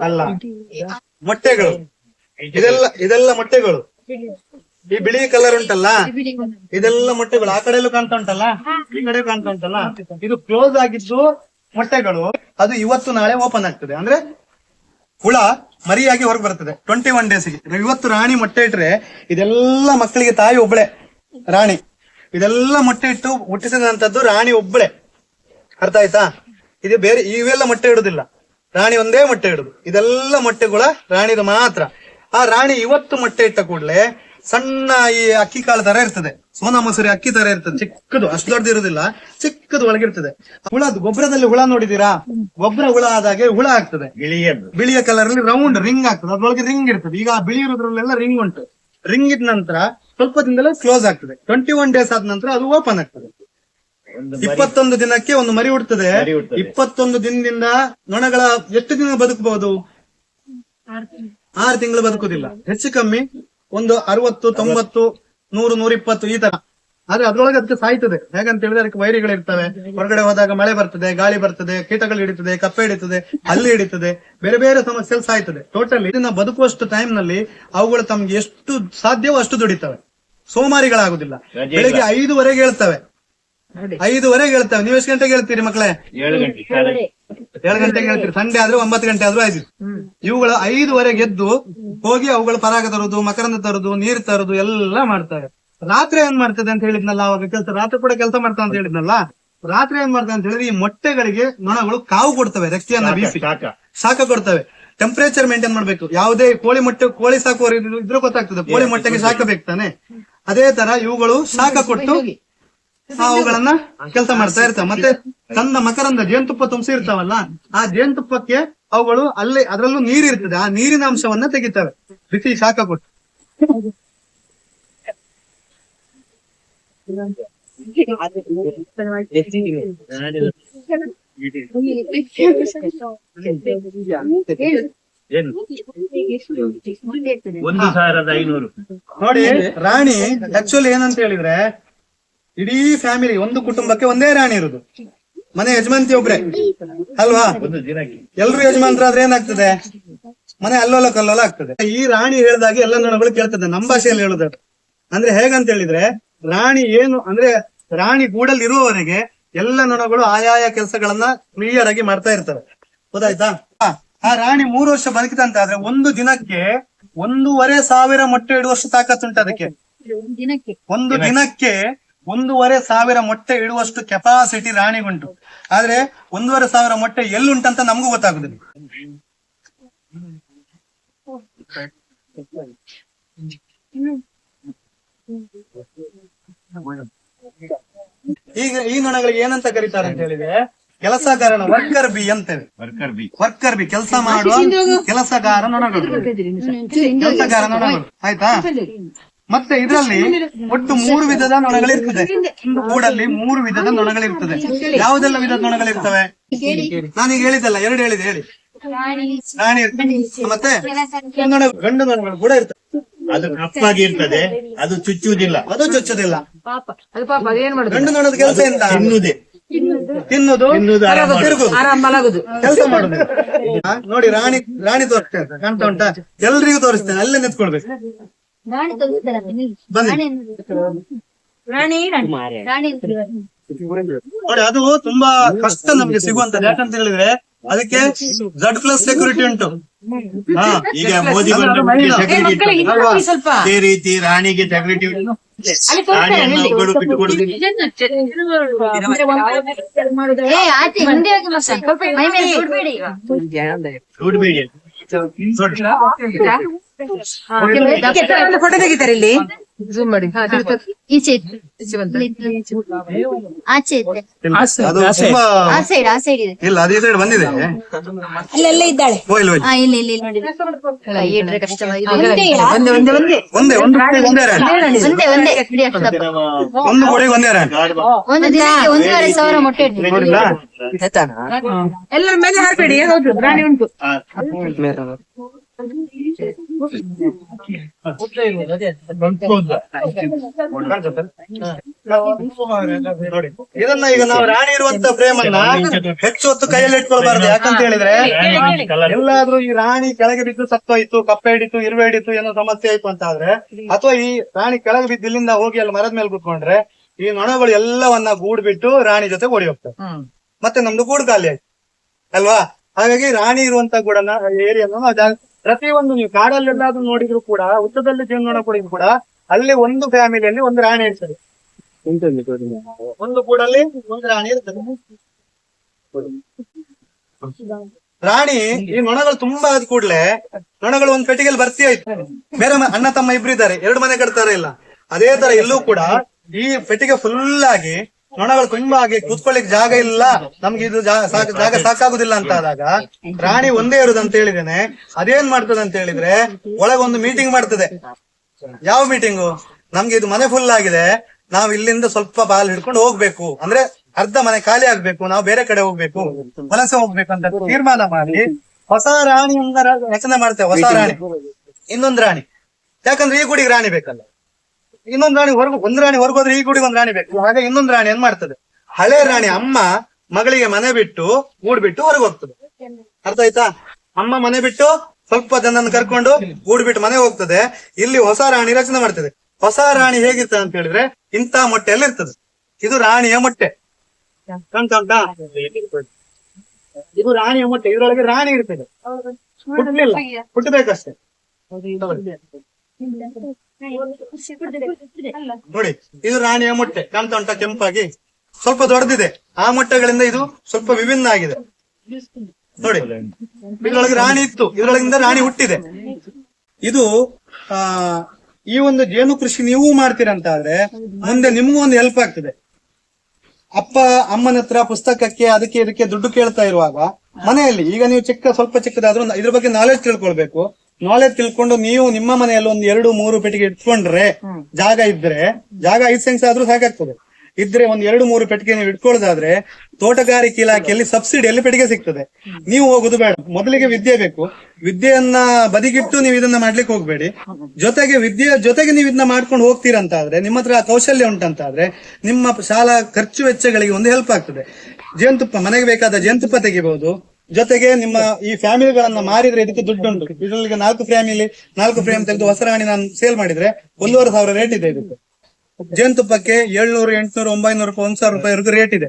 Speaker 2: ಅಲ್ಲ. ಮೊಟ್ಟೆಗಳು. ಇದೆಲ್ಲ ಇದೆಲ್ಲ ಮೊಟ್ಟೆಗಳು. ಈ ಬಿಳಿ ಕಲರ್ ಉಂಟಲ್ಲ? ಇದೆಲ್ಲ ಮೊಟ್ಟೆಗಳು ಆ ಕಡೆಯಲ್ಲೂ ಕಾಣ್ತಾ ಉಂಟಲ್ಲ? ಈ ಕಡೆ ಕಾಣ್ತಾ ಉಂಟಲ್ಲ? ಇದು ಕ್ಲೋಸ್ ಆಗಿದ್ದು ಮೊಟ್ಟೆಗಳು. ಅದು ಇವತ್ತು ನಾಳೆ ಓಪನ್ ಆಗ್ತದೆ. ಅಂದ್ರೆ ಹುಳ ಮರಿಯಾಗಿ ಹೊರಗೆ ಬರ್ತದೆ. ಟ್ವೆಂಟಿ ಒನ್ ಡೇಸ್ಗೆ ಇವತ್ತು ರಾಣಿ ಮೊಟ್ಟೆ ಇಟ್ರೆ ಇದೆಲ್ಲ ಮಕ್ಕಳಿಗೆ ತಾಯಿ ಒಬ್ಬಳೆ ರಾಣಿ. ಇದೆಲ್ಲ ಮೊಟ್ಟೆ ಇಟ್ಟು ಹುಟ್ಟಿಸಿದಂತದ್ದು ರಾಣಿ ಒಬ್ಬಳೆ ಅರ್ಥ ಆಯ್ತಾ? ಇದು ಬೇರೆ ಇವೆಲ್ಲ ಮೊಟ್ಟೆ ಇಡುದಿಲ್ಲ. ರಾಣಿ ಒಂದೇ ಮೊಟ್ಟೆ ಇಡುದು. ಇದೆಲ್ಲ ಮೊಟ್ಟೆಗಳ ರಾಣಿದು ಮಾತ್ರ. ಆ ರಾಣಿ ಇವತ್ತು ಮೊಟ್ಟೆ ಇಟ್ಟ ಕೂಡಲೇ ಸಣ್ಣ ಈ ಅಕ್ಕಿ ಕಾಳು ತರ ಇರ್ತದೆ. ಸೋನಾ ಮಸೂರಿ ಅಕ್ಕಿ ತರ ಇರ್ತದೆ. ಚಿಕ್ಕದು ಅಷ್ಟು ದೊಡ್ಡದು ಇರುದಿಲ್ಲ. ಚಿಕ್ಕದು ಒಳಗಿರ್ತದೆ. ಹುಳ ಗೊಬ್ಬರದಲ್ಲಿ ಹುಳ ನೋಡಿದೀರಾ ಗೊಬ್ಬರ ಹುಳ ಆದಾಗೆ ಹುಳ ಆಗ್ತದೆ. ಬಿಳಿಯ ಕಲರ್ ಅಲ್ಲಿ ರೌಂಡ್ ರಿಂಗ್ ಆಗ್ತದೆ. ಅದ್ರೊಳಗೆ ರಿಂಗ್ ಇರ್ತದೆ. ಈಗ ಬಿಳಿ ಇರೋದ್ರಲ್ಲೆಲ್ಲ ರಿಂಗ್ ಉಂಟು. ರಿಂಗ್ ಇದ್ದ ನಂತರ ಸ್ವಲ್ಪ ದಿನದಲ್ಲೇ ಕ್ಲೋಸ್ ಆಗ್ತದೆ. ಟ್ವೆಂಟಿ ಒನ್ ಡೇಸ್ ಆದ ನಂತರ ಅದು ಓಪನ್ ಆಗ್ತದೆ. ಇಪ್ಪತ್ತೊಂದು ದಿನಕ್ಕೆ ಒಂದು ಮರಿ ಹುಡ್ತದೆ. ಇಪ್ಪತ್ತೊಂದು ದಿನದಿಂದ ನೊಣಗಳ ಎಷ್ಟು ದಿನ ಬದುಕಬಹುದು? ಆರು ತಿಂಗಳು. ಬದುಕುದಿಲ್ಲ ಹೆಚ್ಚು ಕಮ್ಮಿ ಒಂದು ಅರವತ್ತು ತೊಂಬತ್ತು ನೂರು ನೂರಿಪ್ಪತ್ತು ಈ ತರ. ಆದ್ರೆ ಅದ್ರೊಳಗೆ ಅದಕ್ಕೆ ಸಾಯ್ತದೆ. ಹೇಗಂತ ಹೇಳಿದ್ರೆ ಅದಕ್ಕೆ ವೈರಿಗಳಿರ್ತವೆ ಹೊರಗಡೆ ಹೋದಾಗ ಮಳೆ ಬರ್ತದೆ ಗಾಳಿ ಬರ್ತದೆ ಕೀಟಗಳು ಹಿಡಿತದೆ ಕಪ್ಪೆ ಹಿಡಿತದೆ ಅಲ್ಲಿ ಹಿಡಿತದೆ ಬೇರೆ ಬೇರೆ ಸಮಸ್ಯೆ ಸಾಯ್ತದೆ. ಟೋಟಲಿ ಇದನ್ನ ಬದುಕುವಷ್ಟು ಟೈಮ್ನಲ್ಲಿ ಅವುಗಳು ತಮ್ಗೆ ಎಷ್ಟು ಸಾಧ್ಯವೋ ಅಷ್ಟು ದುಡಿತವೆ. ಸೋಮಾರಿಗಳಾಗುದಿಲ್ಲ. ಬೆಳಿಗ್ಗೆ ಐದುವರೆಗೆ ಹೇಳ್ತವೆ. ಐದುವರೆಗೆ ಹೇಳ್ತವೆ. ನೀವು ಎಷ್ಟು ಗಂಟೆಗೆ ಹೇಳ್ತೀರಿ ಮಕ್ಕಳೇ?
Speaker 3: ಏಳು ಗಂಟೆ
Speaker 2: ಏಳು ಗಂಟೆಗೆ ಹೇಳ್ತೀರಿ. ಸಂಡೆ ಆದ್ರೆ ಒಂಬತ್ತು ಗಂಟೆ ಆದ್ರೂ ಆಯ್ತು. ಇವುಗಳು ಐದುವರೆಗೆ ಎದ್ದು ಹೋಗಿ ಅವುಗಳ ಪರಾಗ ತರುದು ಮಕರಂದ ತರುದು ನೀರು ತರುದು ಎಲ್ಲ ಮಾಡ್ತಾರೆ. ರಾತ್ರಿ ಏನ್ ಮಾಡ್ತದೆ ಅಂತ ಹೇಳಿದ್ನಲ್ಲ ಅವಾಗ ಕೆಲಸ ರಾತ್ರಿ ಕೂಡ ಕೆಲಸ ಮಾಡ್ತಾ ಅಂತ ಹೇಳಿದ್ನಲ್ಲ ರಾತ್ರಿ ಏನ್ ಮಾಡ್ತದೆ ಅಂತ ಹೇಳಿದ್ರೆ ಈ ಮೊಟ್ಟೆಗಳಿಗೆ ನೊಣಗಳು ಕಾವು ಕೊಡ್ತವೆ ರಕ್ತಿಯನ್ನ ಬೀಸಿ.
Speaker 3: ಸಾಕ.
Speaker 2: ಶಾಖ ಕೊಡ್ತವೆ. ಟೆಂಪರೇಚರ್ ಮೇಂಟೈನ್ ಮಾಡ್ಬೇಕು. ಯಾವುದೇ ಕೋಳಿ ಮೊಟ್ಟೆ ಕೋಳಿ ಸಾಕುವ ಇದ್ರು- ಇದ್ರೂ ಗೊತ್ತಾಗ್ತದೆ. ಕೋಳಿ ಮೊಟ್ಟೆಗೆ ಶಾಖ ಬೇಕು ತಾನೆ. ಅದೇ ತರ ಇವುಗಳು ಸಾಕ ಕೊಟ್ಟು ಅವುಗಳನ್ನ ಕೆಲಸ ಮಾಡ್ತಾ ಇರ್ತಾವ. ಮತ್ತೆ ತನ್ನ ಮಕರಂದ ಜೇನುತುಪ್ಪ ತುಂಬಿಸಿ ಇರ್ತಾವಲ್ಲ ಆ ಜೇನುತುಪ್ಪಕ್ಕೆ ಅವುಗಳು ಅಲ್ಲಿ ಅದರಲ್ಲೂ ನೀರು ಇರ್ತದೆ. ಆ ನೀರಿನ ಅಂಶವನ್ನ ತೆಗಿತಾವೆ ಬಿಸಿ ಶಾಖ ಕೊಟ್ಟು.
Speaker 3: ಒಂದು ಸಾವಿರದ ಐನೂರು.
Speaker 2: ನೋಡಿ ರಾಣಿ ಆಕ್ಚುಲಿ ಏನಂತ ಹೇಳಿದ್ರೆ ಇಡೀ ಫ್ಯಾಮಿಲಿ ಒಂದು ಕುಟುಂಬಕ್ಕೆ ಒಂದೇ ರಾಣಿ ಇರುದು. ಮನೆ ಯಜಮಾಂತಿ ಒಬ್ರೆ. ಅಲ್ವಾ? ಎಲ್ರು ಯಜಮಾನ್ರಾದ್ರೆ ಏನಾಗ್ತದೆ? ಮನೆ ಅಲ್ಲೋಲ ಕಲ್ಲೋಲ ಆಗ್ತದೆ. ಈ ರಾಣಿ ಹೇಳಿದಾಗ ಎಲ್ಲ ನೊಣಗಳು ಕೇಳ್ತದೆ. ನಮ್ಮ ಭಾಷೆಯಲ್ಲಿ ಹೇಳುದು ಅಂದ್ರೆ ಹೇಗಂತ ಹೇಳಿದ್ರೆ ರಾಣಿ ಏನು ಅಂದ್ರೆ ರಾಣಿ ಗೂಡಲ್ಲಿ ಇರುವವರೆಗೆ ಎಲ್ಲ ನೊಣಗಳು ಆಯಾಯ ಕೆಲಸಗಳನ್ನ ಕ್ಲಿಯರ್ ಆಗಿ ಮಾಡ್ತಾ ಇರ್ತವೆ. ಗೊತ್ತಾಯ್ತಾ? ಆ, ರಾಣಿ ಮೂರು ವರ್ಷ ಬದುಕಿದಂತ ಆದ್ರೆ ಒಂದು ದಿನಕ್ಕೆ ಒಂದೂವರೆ ಸಾವಿರ ಮೊಟ್ಟೆ ಇಡುವಷ್ಟು ತಾಕತ್ತುಂಟು ಅದಕ್ಕೆ. ಒಂದು ದಿನಕ್ಕೆ ಒಂದೂವರೆ ಸಾವಿರ ಮೊಟ್ಟೆ ಇಡುವಷ್ಟು ಕೆಪಾಸಿಟಿ ರಾಣಿಗುಂಟು. ಆದ್ರೆ ಒಂದೂವರೆ ಸಾವಿರ ಮೊಟ್ಟೆ ಎಲ್ಲುಂಟಂತ ನಮಗೂ ಗೊತ್ತಾಗುದಿಲ್ಲ. ಈಗ ಈ ನೊಣಗಳಿಗೆ ಏನಂತ ಕರೀತಾರೆ ಅಂತ ಹೇಳಿದ್ರೆ ಕೆಲಸಗಾರನ ವರ್ಕರ್ ಬಿ ಅಂತೇವೆ
Speaker 3: ವರ್ಕರ್ ಬಿ
Speaker 2: ವರ್ಕರ್ ಬಿ ಕೆಲಸ ಮಾಡುವ ಕೆಲಸಗಾರ ನೊಣಗಳು. ಕೆಲಸಗಾರ ನೊಣಗಳು. ಆಯ್ತಾ? ಮತ್ತೆ ಇದರಲ್ಲಿ ಒಟ್ಟು ಮೂರು ವಿಧದ ನೊಣಗಳಿರ್ತದೆ. ಒಂದು ಗೂಡಲ್ಲಿ ಮೂರು ವಿಧದ ನೊಣಗಳಿರ್ತದೆ. ಯಾವುದೆಲ್ಲ ವಿಧದ ನೊಣಗಳಿರ್ತವೆ? ನಾನೀಗ ಹೇಳಿದ್ದಲ್ಲ ಎರಡು ಹೇಳಿದೆ ಹೇಳಿ. ರಾಣಿ. ಮತ್ತೆ? ಗಂಡು ನೊಣಗಳು ಕೂಡ ಇರ್ತವೆ
Speaker 3: ಅದು ಕಪ್ಪಾಗಿ ಇರ್ತದೆ. ಅದು ಚುಚ್ಚುವುದಿಲ್ಲ.
Speaker 2: ಅದು ಚುಚ್ಚುದಿಲ್ಲ
Speaker 1: ಪಾಪ. ಅದು ಪಾಪ ಅದೇನ್ ಮಾಡುದು?
Speaker 2: ಗಂಡು ನೊಣದ ಕೆಲಸ ಎಂತ?
Speaker 3: ತಿನ್ನುವುದೇ.
Speaker 2: ತಿನ್ನುದು
Speaker 3: ಮಾಡುದು.
Speaker 2: ತಿರುಗುದು ಕೆಲಸ ಮಾಡುದು ನೋಡಿ ರಾಣಿ ರಾಣಿ ತೋರಿಸ್ತೇನೆ. ಕಾಣ್ತಾ ಉಂಟಾ? ಎಲ್ರಿಗೂ ತೋರಿಸ್ತೇನೆ. ಅಲ್ಲೇ ನಿಂತ್ಕೊಳ್ಬೇಕು.
Speaker 4: ರಾಣಿ ತೋರಿಸ್ತಾರ
Speaker 2: ಬನ್ನಿ.
Speaker 1: ರಾಣಿ
Speaker 4: ರಾಣಿ
Speaker 2: ನೋಡಿ ಅದು ತುಂಬಾ ಕಷ್ಟ ನಮ್ಗೆ ಸಿಗುವಂತದ್ದು ಯಾಕಂತ ಹೇಳಿದ್ರೆ ಅದಕ್ಕೆ ಝಡ್ ಪ್ಲಸ್ ಸೆಕ್ಯೂರಿಟಿ ಉಂಟು. ಹಾ.
Speaker 3: ಈಗ ಮೋದಿ ಬಂದ
Speaker 2: ಅದು
Speaker 3: ರೀತಿ ರಾಣಿಗೆ ಸೆಕ್ಯೂರಿಟಿ
Speaker 1: ಅಲ್ಲಿ ತೋರಿಸ್ತಾರೆ,
Speaker 3: ರಾಣಿಯನ್ನು
Speaker 1: ಅಲ್ಲಿ.
Speaker 3: ಒಬ್ಬಳು ಬಿಟ್ಟು ಕೊಡುದಿಲ್ಲ
Speaker 4: ಏ ಆಚೆ ಮುಂದೆ ಹೋಗಿ ಮತ್ತೆ. ಮೈ ಮೇಲೆ ಕೊಡ್ಬೇಡಿ
Speaker 3: ನೋಡ್ಬೇಡಿ.
Speaker 1: ಫೋಟೋ ತೆಗಿತಾರೆ ಇಲ್ಲಿ? ಜೂಮ್ ಮಾಡಿ.
Speaker 4: ಈಚೆ? ಆಚೆ ಇದೆ ಆ ಸೈಡ್ ಆ ಸೈಡ್ ಇದೆ.
Speaker 2: ಇಲ್ಲ ಅದೇ ಸೈಡ್ ಬಂದಿದೆ.
Speaker 4: ಅಲ್ಲೆಲ್ಲ ಇದ್ದಾಳೆ.
Speaker 2: ಓ, ಇಲ್ಲ ಇಲ್ಲ.
Speaker 4: ಹಾ ಇಲ್ಲಿ ಇಲ್ಲಿ ಇಟ್ರೆ ಕಷ್ಟವಾಗಿದೆ ಒಂದೇ?
Speaker 1: ಒಂದೇ ಒಂದೇ ಒಂದೇ.
Speaker 2: ಒಂದೇ ಒಂದು ಗುಡಿಗೆ ಒಂದೇ ರಾಣಿ
Speaker 4: ಒಂದೇ
Speaker 2: ಗುಡಿಗೆ ಒಂದೇ. ರಾಣಿ
Speaker 4: ಒಂದು. ದಿನಕ್ಕೆ ಒಂದೂವರೆ ಸಾವಿರ ಮೊಟ್ಟೆ
Speaker 1: ಎಲ್ಲರ ಮೇಲೆ ಹಾಕ್ಬೇಡಿ ಹೌದು ರಾಣಿ ಉಂಟು.
Speaker 2: ನೋಡಿ ಇದನ್ನ ಈಗ ನಾವು ರಾಣಿ ಇರುವಂತ ಫ್ರೇಮ್ ಅನ್ನ ಹೆಚ್ಚು ಹೊತ್ತು ಕೈಯಲ್ಲಿ ಇಟ್ಕೊಳ್ಬಾರ್ದು ಯಾಕಂತ ಹೇಳಿದ್ರೆ ಎಲ್ಲಾದ್ರೂ ಈ ರಾಣಿ ಕೆಳಗೆ ಬಿದ್ದು ಸತ್ತೋಯ್ತು ಕಪ್ಪೆ ಹಿಡಿತು ಇರುವೆ ಹಿಡಿತು ಏನೋ ಸಮಸ್ಯೆ ಆಯ್ತು ಅಂತ ಆದ್ರೆ ಅಥವಾ ಈ ರಾಣಿ ಕೆಳಗೆ ಬಿದ್ದು ಇಲ್ಲಿಂದ ಹೋಗಿ ಅಲ್ಲಿ ಮರದ ಮೇಲೆ ಕುತ್ಕೊಂಡ್ರೆ ಈ ನೊಣಗಳು ಎಲ್ಲವನ್ನ ಗೂಡ್ ಬಿಟ್ಟು ರಾಣಿ ಜೊತೆ ಓಡಿ ಹೋಗ್ತವೆ ಮತ್ತೆ ನಮ್ದು ಗೂಡು ಖಾಲಿ ಆಯ್ತು ಅಲ್ವಾ ಹಾಗಾಗಿ ರಾಣಿ ಇರುವಂತ ಗೂಡನ್ನ ಏರಿಯಾನ ಪ್ರತಿಯೊಂದು ನೀವು ಕಾಡಲ್ಲೆಲ್ಲಾದ್ರೂ ನೋಡಿದ್ರು ಕೂಡ ಉತ್ತದಲ್ಲಿ ಜೇನುನೊಣ ಕೂಡ ಕೂಡ ಅಲ್ಲಿ ಒಂದು ಫ್ಯಾಮಿಲಿಯಲ್ಲಿ ಒಂದು ರಾಣಿ ಇರ್ತದೆ. ಒಂದು ಕೂಡಲ್ಲಿ ಒಂದು ರಾಣಿ ಇರ್ತದೆ. ರಾಣಿ ಈ ನೊಣಗಳು ತುಂಬಾ ಆದ ಕೂಡ್ಲೆ ನೊಣಗಳು ಒಂದ್ ಪೆಟ್ಟಿಗೆಲ್ಲಿ ಬರ್ತಿ ಆಯ್ತು ಬೇರೆ ಅಣ್ಣ ತಮ್ಮ ಇಬ್ರು ಇದ್ದಾರೆ. ಎರಡು ಮನೆ ಕಟ್ತಾರೆ ಇಲ್ಲ. ಅದೇ ತರ ಎಲ್ಲೂ ಕೂಡ ಈ ಪೆಟ್ಟಿಗೆ ಫುಲ್ ಆಗಿ ನೊಣಗಳು ತುಂಬಾ ಆಗಿ ಕೂತ್ಕೊಳ್ಳಿಕ್ ಜಾಗ ಇಲ್ಲ. ನಮ್ಗೆ ಇದು ಜಾಗ ಸಾಕಾಗುದಿಲ್ಲ ಅಂತ ಆದಾಗ ರಾಣಿ ಒಂದೇ ಇರುದು ಅಂತ ಹೇಳಿದೇನೆ ಅದೇನ್ ಮಾಡ್ತದೆ ಅಂತ ಹೇಳಿದ್ರೆ ಒಳಗೊಂದು ಮೀಟಿಂಗ್ ಮಾಡ್ತದೆ. ಯಾವ ಮೀಟಿಂಗು ನಮ್ಗೆ ಇದು ಮನೆ ಫುಲ್ ಆಗಿದೆ. ನಾವು ಇಲ್ಲಿಂದ ಸ್ವಲ್ಪ ಬಾಲ್ ಹಿಡ್ಕೊಂಡು ಹೋಗ್ಬೇಕು. ಅಂದ್ರೆ ಅರ್ಧ ಮನೆ ಖಾಲಿ ಆಗ್ಬೇಕು. ನಾವು ಬೇರೆ ಕಡೆ ಹೋಗ್ಬೇಕು. ವಲಸೆ ಹೋಗ್ಬೇಕು ಅಂತ ತೀರ್ಮಾನ ಮಾಡಿ ಹೊಸ ರಾಣಿ ರ- ರಚನೆ ಮಾಡ್ತೇವೆ. ಹೊಸ ರಾಣಿ. ಇನ್ನೊಂದು ರಾಣಿ. ಯಾಕಂದ್ರೆ ಈ ಗುಡಿಗೆ ರಾಣಿ ಬೇಕಲ್ಲ. ಇನ್ನೊಂದು ರಾಣಿ ಹೊರಗು ಒಂದ್ ರಾಣಿ ಹೊರಗೋದ್ರೆ ಈ ಗುಡಿಗೆ ಒಂದ್ ರಾಣಿ ಬೇಕು. ಹಾಗೆ ಇನ್ನೊಂದು ರಾಣಿ ಏನ್ ಮಾಡ್ತದೆ? ಹಳೆ ರಾಣಿ ಅಮ್ಮ ಮಗಳಿಗೆ ಮನೆ ಬಿಟ್ಟು ಗೂಡ್ ಬಿಟ್ಟು ಹೊರಗೆ ಹೋಗ್ತದೆ. ಅರ್ಥ ಆಯ್ತಾ? ಅಮ್ಮ ಮನೆ ಬಿಟ್ಟು ಸ್ವಲ್ಪ ಜನನ್ನ ಕರ್ಕೊಂಡು ಗೂಡ್ ಬಿಟ್ಟು ಮನೆ ಹೋಗ್ತದೆ. ಇಲ್ಲಿ ಹೊಸ ರಾಣಿ ರಚನೆ ಮಾಡ್ತದೆ. ಹೊಸ ರಾಣಿ ಹೇಗಿರ್ತದೆ ಅಂತ ಹೇಳಿದ್ರೆ ಇಂಥ ಮೊಟ್ಟೆಯಲ್ಲಿ ಇರ್ತದೆ ಇದು ರಾಣಿಯ ಮೊಟ್ಟೆ. ಕಾಣ್ತಾ ಇದು ರಾಣಿಯ ಮೊಟ್ಟೆ. ಇದರೊಳಗೆ ರಾಣಿ ಇರ್ತದೆ. ಹುಟ್ಟಬೇಕಷ್ಟೇ. ನೋಡಿ ಇದು ರಾಣಿಯ ಮೊಟ್ಟೆ ಕಾಣ್ತಾ ಉಂಟಾ ಕೆಂಪಾಗಿ. ಸ್ವಲ್ಪ ದೊಡ್ಡದಿದೆ. ಆ ಮೊಟ್ಟೆಗಳಿಂದ ಇದು ಸ್ವಲ್ಪ ವಿಭಿನ್ನ ಆಗಿದೆ. ನೋಡಿ ಇದ್ರೊಳಗೆ ರಾಣಿ ಇತ್ತು. ಇದ್ರೊಳಗಿಂದ ರಾಣಿ ಹುಟ್ಟಿದೆ. ಇದು ಆ ಈ ಒಂದು ಜೇನು ಕೃಷಿ ನೀವು ಮಾಡ್ತೀರಂತ ಆದ್ರೆ ಮುಂದೆ ನಿಮಗೂ ಒಂದು ಹೆಲ್ಪ್ ಆಗ್ತದೆ. ಅಪ್ಪ ಅಮ್ಮನ ಹತ್ರ ಪುಸ್ತಕಕ್ಕೆ ಅದಕ್ಕೆ ಇದಕ್ಕೆ ದುಡ್ಡು ಕೇಳ್ತಾ ಇರುವಾಗ ಮನೆಯಲ್ಲಿ ಈಗ ನೀವು ಚಿಕ್ಕ ಸ್ವಲ್ಪ ಚಿಕ್ಕದಾದ್ರೂ ಇದ್ರ ಬಗ್ಗೆ ನಾಲೆಜ್ ತಿಳ್ಕೊಳ್ಬೇಕು. ನಾಲೆಜ್ ತಿಳ್ಕೊಂಡು ನೀವು ನಿಮ್ಮ ಮನೆಯಲ್ಲಿ ಒಂದು ಎರಡು ಮೂರು ಪೆಟ್ಟಿಗೆ ಇಟ್ಕೊಂಡ್ರೆ ಜಾಗ ಇದ್ರೆ ಜಾಗ ಐದು ಸೆನ್ಸ್ ಆದ್ರೂ ಸಾಕಾಗ್ತದೆ. ಇದ್ರೆ ಒಂದ್ ಎರಡು ಮೂರು ಪೆಟ್ಟಿಗೆ ನೀವು ಇಟ್ಕೊಳ್ಳೋದಾದ್ರೆ ತೋಟಗಾರಿಕೆ ಇಲಾಖೆಯಲ್ಲಿ ಸಬ್ಸಿಡಿಯಲ್ಲಿ ಪೆಟ್ಟಿಗೆ ಸಿಗ್ತದೆ. ನೀವು ಹೋಗುದು ಬೇಡ. ಮೊದಲಿಗೆ ವಿದ್ಯೆ ಬೇಕು. ವಿದ್ಯೆಯನ್ನ ಬದಿಗಿಟ್ಟು ನೀವು ಇದನ್ನ ಮಾಡ್ಲಿಕ್ಕೆ ಹೋಗ್ಬೇಡಿ. ಜೊತೆಗೆ ವಿದ್ಯೆ ಜೊತೆಗೆ ನೀವು ಇದನ್ನ ಮಾಡ್ಕೊಂಡು ಹೋಗ್ತೀರಂತ ಆದ್ರೆ ನಿಮ್ಮ ಹತ್ರ ಆ ಕೌಶಲ್ಯ ಉಂಟಂತಾದ್ರೆ ನಿಮ್ಮ ಶಾಲಾ ಖರ್ಚು ವೆಚ್ಚಗಳಿಗೆ ಒಂದು ಹೆಲ್ಪ್ ಆಗ್ತದೆ. ಜೇನುತುಪ್ಪ ಮನೆಗೆ ಬೇಕಾದ ಜೇನುತುಪ್ಪ ತೆಗಿಬಹುದು ಜೊತೆಗೆ ನಿಮ್ಮ ಈ ಫ್ಯಾಮಿಲಿಗಳನ್ನ ಮಾರಿದ್ರೆ ಇದಕ್ಕೆ ದುಡ್ಡು ಉಂಟು ಇದರಲ್ಲಿ ನಾಲ್ಕು ಫ್ಯಾಮಿಲಿ, ನಾಲ್ಕು ಫ್ರೇಮ್ ತೆಗೆದು ಹೊಸ ರಾಣಿ ನಾನು ಸೇಲ್ ಮಾಡಿದ್ರೆ ಒಂದೂವರೆ ಸಾವಿರ ರೇಟ್ ಇದೆ ಇದಕ್ಕೆ. ಜೇನುತುಪ್ಪಕ್ಕೆ ಏಳ್ನೂರು, ಎಂಟ್ನೂರು, ಒಂಬೈನೂರು ಒಂದ್ ಸಾವಿರ ರೂಪಾಯಿ ರೇಟ್ ಇದೆ.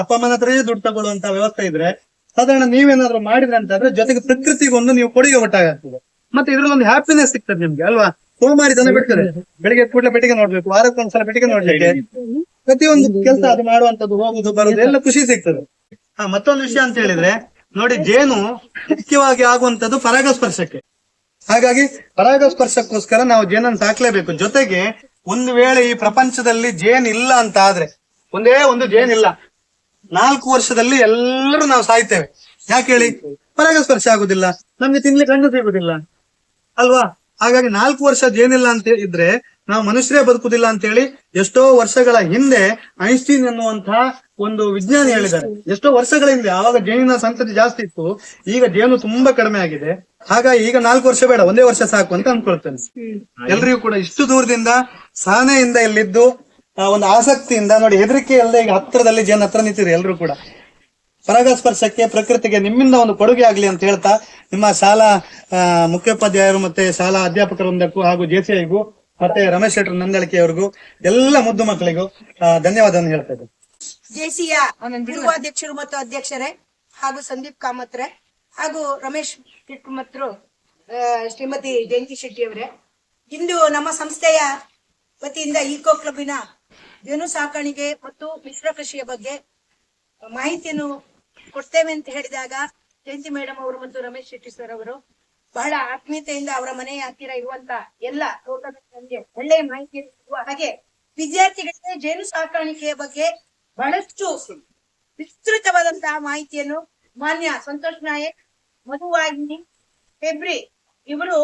Speaker 2: ಅಪ್ಪ ಅಮ್ಮನ ಹತ್ರ ದುಡ್ಡು ತಗೊಳ್ಳುವಂತ ವ್ಯವಸ್ಥೆ ಇದ್ರೆ, ಸಾಧಾರಣ ನೀವೇನಾದ್ರೂ ಮಾಡಿದ್ರೆ ಅಂತಂದ್ರೆ ಜೊತೆಗೆ ಪ್ರಕೃತಿಗೊಂದು ನೀವು ಕೊಡುಗೆ ಒಟ್ಟಾಗ್ತದೆ ಮತ್ತೆ ಇದ್ರಲ್ಲಿ ಒಂದು ಹ್ಯಾಪಿನೆಸ್ ಸಿಗ್ತದೆ ನಿಮ್ಗೆ, ಅಲ್ವಾ? ಸೋಮಾರಿ ತನ ಬಿಡ್ತದೆ ಬೆಳಿಗ್ಗೆ ಕೂಡಲೇ ಪೆಟ್ಟಿಗೆ ನೋಡ್ಬೇಕು, ವಾರಕ್ಕೆ ಒಂದ್ಸಲ ಪೆಟ್ಟಿಗೆ ನೋಡ್ಲಿಕ್ಕೆ. ಪ್ರತಿಯೊಂದು ಕೆಲಸ ಅದು ಮಾಡುವಂತದ್ದು ಹೋಗುದು, ಬರುದು, ಎಲ್ಲ ಖುಷಿ ಸಿಗ್ತದೆ. ಹಾ, ಮತ್ತೊಂದು ವಿಷಯ ಅಂತ ಹೇಳಿದ್ರೆ ನೋಡಿ, ಜೇನು ಮುಖ್ಯವಾಗಿ ಆಗುವಂತದ್ದು ಪರಾಗಸ್ಪರ್ಶಕ್ಕೆ. ಹಾಗಾಗಿ ಪರಾಗಸ್ಪರ್ಶಕ್ಕೋಸ್ಕರ ನಾವು ಜೇನನ್ನು ಸಾಕ್ಲೇಬೇಕು. ಜೊತೆಗೆ ಒಂದು ವೇಳೆ ಈ ಪ್ರಪಂಚದಲ್ಲಿ ಜೇನ್ ಇಲ್ಲ ಅಂತ ಆದ್ರೆ ಒಂದೇ ಒಂದು ಜೇನ್ ಇಲ್ಲ, ನಾಲ್ಕು ವರ್ಷದಲ್ಲಿ ಎಲ್ಲರೂ ನಾವು ಸಾಯ್ತೇವೆ. ಯಾಕೆ ಹೇಳಿ? ಪರಾಗಸ್ಪರ್ಶ ಆಗುದಿಲ್ಲ. ನಮ್ಗೆ ತಿನ್ಲಿಕ್ಕೆ ಹಣ್ಣು ಸಿಗುದಿಲ್ಲ. ಅಲ್ವಾ? ಹಾಗಾಗಿ ನಾಲ್ಕು ವರ್ಷ ಜೇನಿಲ್ಲ ಅಂತ ಇದ್ರೆ ನಾವು ಮನುಷ್ಯರೇ ಬದುಕುದಿಲ್ಲ ಅಂತ ಹೇಳಿ ಎಷ್ಟೋ ವರ್ಷಗಳ ಹಿಂದೆ ಐನ್ಸ್ಟೀನ್ ಎನ್ನುವಂತಹ ಒಂದು ವಿಜ್ಞಾನಿ ಹೇಳಿದ್ದಾರೆ. ಎಷ್ಟೋ ವರ್ಷಗಳ ಹಿಂದೆ ಆವಾಗ ಜೇನಿನ ಸಂತತಿ ಜಾಸ್ತಿ ಇತ್ತು. ಈಗ ಜೇನು ತುಂಬಾ ಕಡಿಮೆ ಆಗಿದೆ. ಹಾಗಾಗಿ ಈಗ ನಾಲ್ಕು ವರ್ಷ ಬೇಡ ಒಂದೇ ವರ್ಷ ಸಾಕು ಅಂತ ಅನ್ಕೊಳ್ತೇನೆ. ಎಲ್ರಿಗೂ ಕೂಡ ಇಷ್ಟು ದೂರದಿಂದ ಸಹನೆಯಿಂದ ಇಲ್ಲಿದ್ದು ಆ, ಒಂದು ಆಸಕ್ತಿಯಿಂದ ನೋಡಿ ಹೆದರಿಕೆ ಅಲ್ಲದೆ ಈಗ ಹತ್ರದಲ್ಲಿ ಜೇನು ಹತ್ರ ನಿಂತಿದೆ ಎಲ್ರು ಕೂಡ. ಪರಾಗಸ್ಪರ್ಶಕ್ಕೆ ಪ್ರಕೃತಿಗೆ ನಿಮ್ಮಿಂದ ಒಂದು ಕೊಡುಗೆ ಆಗ್ಲಿ ಅಂತ ಹೇಳ್ತಾ ನಿಮ್ಮ ಶಾಲಾ ಮುಖ್ಯೋಪಾಧ್ಯಾಯರು ಮತ್ತೆ ಶಾಲಾ ಅಧ್ಯಾಪಕರೊಂದಕ್ಕೂ ಹಾಗೂ ಜೆಸಿಐಗೂ ಮತ್ತೆ ರಮೇಶ್ ಶೆಟ್ಟರ್ ನಂದಳಿಕೆಯವರಿಗೂ ಎಲ್ಲ ಮುದ್ದು ಮಕ್ಕಳಿಗೂ ಧನ್ಯವಾದವನ್ನು ಹೇಳ್ತಾ ಇದ್ದೇನೆ.
Speaker 5: ಜೆಸಿಯ ಉಪಾಧ್ಯಕ್ಷರು ಮತ್ತು ಅಧ್ಯಕ್ಷರೇ ಹಾಗೂ ಸಂದೀಪ್ ಕಾಮತ್ರೆ ಹಾಗೂ ರಮೇಶ್ ಕಿಟ್ಮತ್ರು ಮತ್ತು ಶ್ರೀಮತಿ ಜಯಂತಿ ಶೆಟ್ಟಿ ಅವರೇ. ಇಂದು ನಮ್ಮ ಸಂಸ್ಥೆಯ ವತಿಯಿಂದ ಈಕೋ ಕ್ಲಬ್ಬಿನ ಜೇನು ಸಾಕಾಣಿಕೆ ಮತ್ತು ಮಿಶ್ರ ಕೃಷಿಯ ಬಗ್ಗೆ ಮಾಹಿತಿಯನ್ನು ಕೊಡ್ತೇವೆ ಅಂತ ಹೇಳಿದಾಗ ಜಯಂತಿ ಮೇಡಮ್ ಅವರು ಮತ್ತು ರಮೇಶ್ ಶೆಟ್ಟಿ ಸರ್ ಅವರು ಬಹಳ ಆತ್ಮೀಯತೆಯಿಂದ ಅವರ ಮನೆಯ ಹತ್ತಿರ ಇರುವಂತ ಎಲ್ಲ ತೋಟಗಾರಿಕೆ ಒಳ್ಳೆ ಮಾಹಿತಿ ಹಾಗೆ ವಿದ್ಯಾರ್ಥಿಗಳಿಗೆ ಜೇನು ಸಾಕಾಣಿಕೆಯ ಬಗ್ಗೆ ಬಹಳಷ್ಟು ವಿಸ್ತೃತವಾದಂತಹ ಮಾಹಿತಿಯನ್ನು ಮಾನ್ಯ ಸಂತೋಷ್ ನಾಯಕ್ ಮಧುವಾಹಿನಿ ಫೆಬ್ರಿ ಇವರು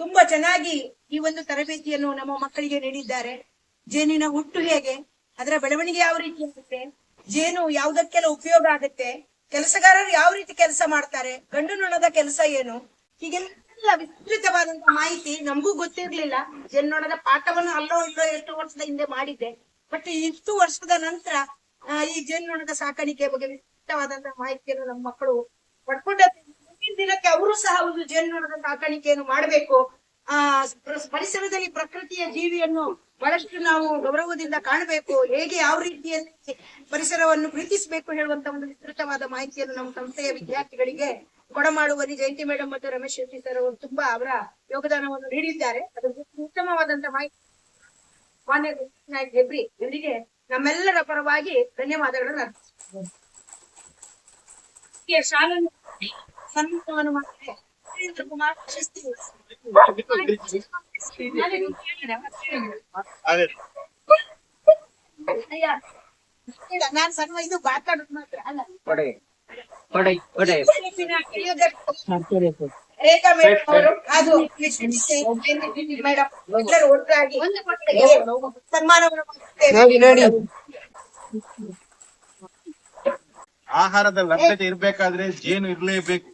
Speaker 5: ತುಂಬಾ ಚೆನ್ನಾಗಿ ಈ ಒಂದು ತರಬೇತಿಯನ್ನು ನಮ್ಮ ಮಕ್ಕಳಿಗೆ ನೀಡಿದ್ದಾರೆ. ಜೇನಿನ ಹುಟ್ಟು ಹೇಗೆ, ಅದರ ಬೆಳವಣಿಗೆ ಯಾವ ರೀತಿ ಆಗುತ್ತೆ, ಜೇನು ಯಾವುದಕ್ಕೆಲ್ಲ ಉಪಯೋಗ ಆಗುತ್ತೆ, ಕೆಲಸಗಾರರು ಯಾವ ರೀತಿ ಕೆಲಸ ಮಾಡ್ತಾರೆ, ಗಂಡು ನೊಣದ ಕೆಲಸ ಏನು ಹೀಗೆಲ್ಲ ವಿಸ್ತೃತವಾದಂತ ಮಾಹಿತಿ ನಮಗೂ ಗೊತ್ತಿರ್ಲಿಲ್ಲ. ಜನ್ನೋಣದ ಪಾಠವನ್ನು ಅಲ್ಲೋ ಇಲ್ಲೋ ಎಷ್ಟು ವರ್ಷದ ಹಿಂದೆ ಮಾಡಿದ್ದೆ. ಬಟ್ ಇಷ್ಟು ವರ್ಷದ ನಂತರ ಈ ಜನ್ನೋಣದ ಸಾಕಾಣಿಕೆ ಬಗ್ಗೆ ವಿಸ್ತೃತವಾದಂತಹ ಮಾಹಿತಿಯನ್ನು ನಮ್ಮ ಮಕ್ಕಳು ಪಡ್ಕೊಂಡ ಮುಂದಿನ ದಿನಕ್ಕೆ ಅವರು ಸಹ ಒಂದು ಜೇನುನೊಣದ ಸಾಕಾಣಿಕೆಯನ್ನು ಮಾಡಬೇಕು. ಆ ಪರಿಸರದಲ್ಲಿ ಪ್ರಕೃತಿಯ ಜೀವಿಯನ್ನು ಬಹಳಷ್ಟು ನಾವು ಗೌರವದಿಂದ ಕಾಣಬೇಕು. ಹೇಗೆ ಯಾವ ರೀತಿಯಲ್ಲಿ ಪರಿಸರವನ್ನು ಪ್ರೀತಿಸಬೇಕು ಹೇಳುವಂತ ಒಂದು ವಿಸ್ತೃತವಾದ ಮಾಹಿತಿಯನ್ನು ನಮ್ಮ ಸಂಸ್ಥೆಯ ವಿದ್ಯಾರ್ಥಿಗಳಿಗೆ ಕೊಡಮಾಡುವಲ್ಲಿ ಜಯಂತಿ ಮೇಡಮ್ ಮತ್ತು ರಮೇಶ್ ಶೆಟ್ಟಿ ಸರ್ ಅವರು ತುಂಬಾ ಅವರ ಯೋಗದಾನವನ್ನು ನೀಡಿದ್ದಾರೆ ಅದು ಉತ್ತಮವಾದಂತ ಮಾಹಿತಿ ಮಾನ್ಯ ನಾಯಕ್ ಹೆಬ್ರಿ ಇವರಿಗೆ ನಮ್ಮೆಲ್ಲರ ಪರವಾಗಿ ಧನ್ಯವಾದಗಳನ್ನು ಅರ್ಪಿಸುತ್ತೇನೆ ಶಾಲೆಯನ್ನು ಸನ್ಮಾನವನ್ನು ಮಾಡಿದೆ ಕುಮಾರ್ ಪ್ರಶಸ್ತಿ ಸಣ್ಣ ಇದು ಮಾತಾಡೋದು ಮಾತ್ರ ಅಲ್ಲ
Speaker 3: ಆಹಾರದ ಲಭ್ಯತೆ ಇರ್ಬೇಕಾದ್ರೆ ಜೇನು ಇರ್ಲೇಬೇಕು.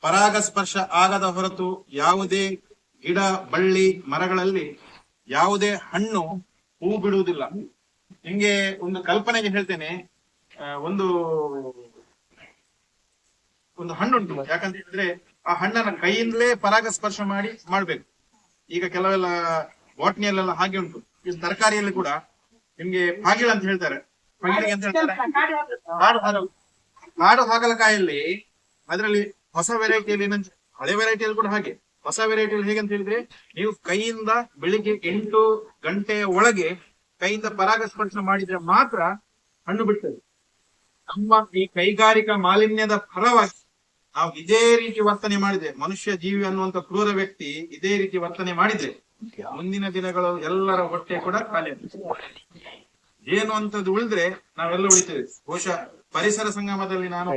Speaker 3: ಪರಾಗಸ್ಪರ್ಶ ಆಗದ ಹೊರತು ಯಾವುದೇ ಗಿಡ ಬಳ್ಳಿ ಮರಗಳಲ್ಲಿ ಯಾವುದೇ ಹಣ್ಣು ಹೂ ಬಿಡುವುದಿಲ್ಲ. ಹಿಂಗೆ ಒಂದು ಕಲ್ಪನೆಗೆ ಹೇಳ್ತೇನೆ. ಆ, ಒಂದು ಹಣ್ಣುಂಟು. ಯಾಕಂತ ಹೇಳಿದ್ರೆ ಆ ಹಣ್ಣನ್ನ ಕೈಯಿಂದಲೇ ಪರಾಗಸ್ಪರ್ಶ ಮಾಡಿ ಮಾಡ್ಬೇಕು. ಈಗ ಕೆಲವೆಲ್ಲ ಬಾಟ್ನಿಯಲ್ಲೆಲ್ಲ ಹಾಗೆ ಉಂಟು. ಈ ತರಕಾರಿಯಲ್ಲಿ ಕೂಡ ನಿಮ್ಗೆ ಪಾಗಿಳ ಅಂತ ಹೇಳ್ತಾರೆ. ಅಂತ ಹೇಳ್ತಾರೆ. ಕಾಡು ಹಾಗಲ ಕಾಡು ಹಾಗಲಕಾಯಲ್ಲಿ ಅದರಲ್ಲಿ ಹೊಸ ವೆರೈಟಿಯಲ್ಲಿ ಹಳೆ ವೆರೈಟಿಯಲ್ಲಿ ಕೂಡ ಹಾಗೆ. ಹೊಸ ವೆರೈಟಿಯಲ್ಲಿ ಹೇಗೆ ಅಂತ ಹೇಳಿದ್ರೆ ನೀವು ಕೈಯಿಂದ ಬೆಳಿಗ್ಗೆ ಎಂಟು ಗಂಟೆಯ ಒಳಗೆ ಕೈಯಿಂದ ಪರಾಗಸ್ಪರ್ಶ ಮಾಡಿದ್ರೆ ಮಾತ್ರ ಹಣ್ಣು ಬಿಡ್ತದೆ. ನಮ್ಮ ಈ ಕೈಗಾರಿಕಾ ಮಾಲಿನ್ಯದ ಫಲವಾಗಿ ನಾವು ಇದೇ ರೀತಿ ವರ್ತನೆ ಮಾಡಿದ್ರೆ ಮನುಷ್ಯ ಜೀವಿ ಅನ್ನುವಂತ ಕ್ರೂರ ವ್ಯಕ್ತಿ ಇದೇ ರೀತಿ ವರ್ತನೆ ಮಾಡಿದ್ರೆ ಮುಂದಿನ ದಿನಗಳು ಎಲ್ಲರ ಹೊಟ್ಟೆ ಕೂಡ ಖಾಲಿ. ಏನು ಅಂತದ್ದು ಉಳಿದ್ರೆ ನಾವೆಲ್ಲ ಉಳಿತೇವೆ. ಬಹುಶಃ ಪರಿಸರ ಸಂಗಮದಲ್ಲಿ ನಾನು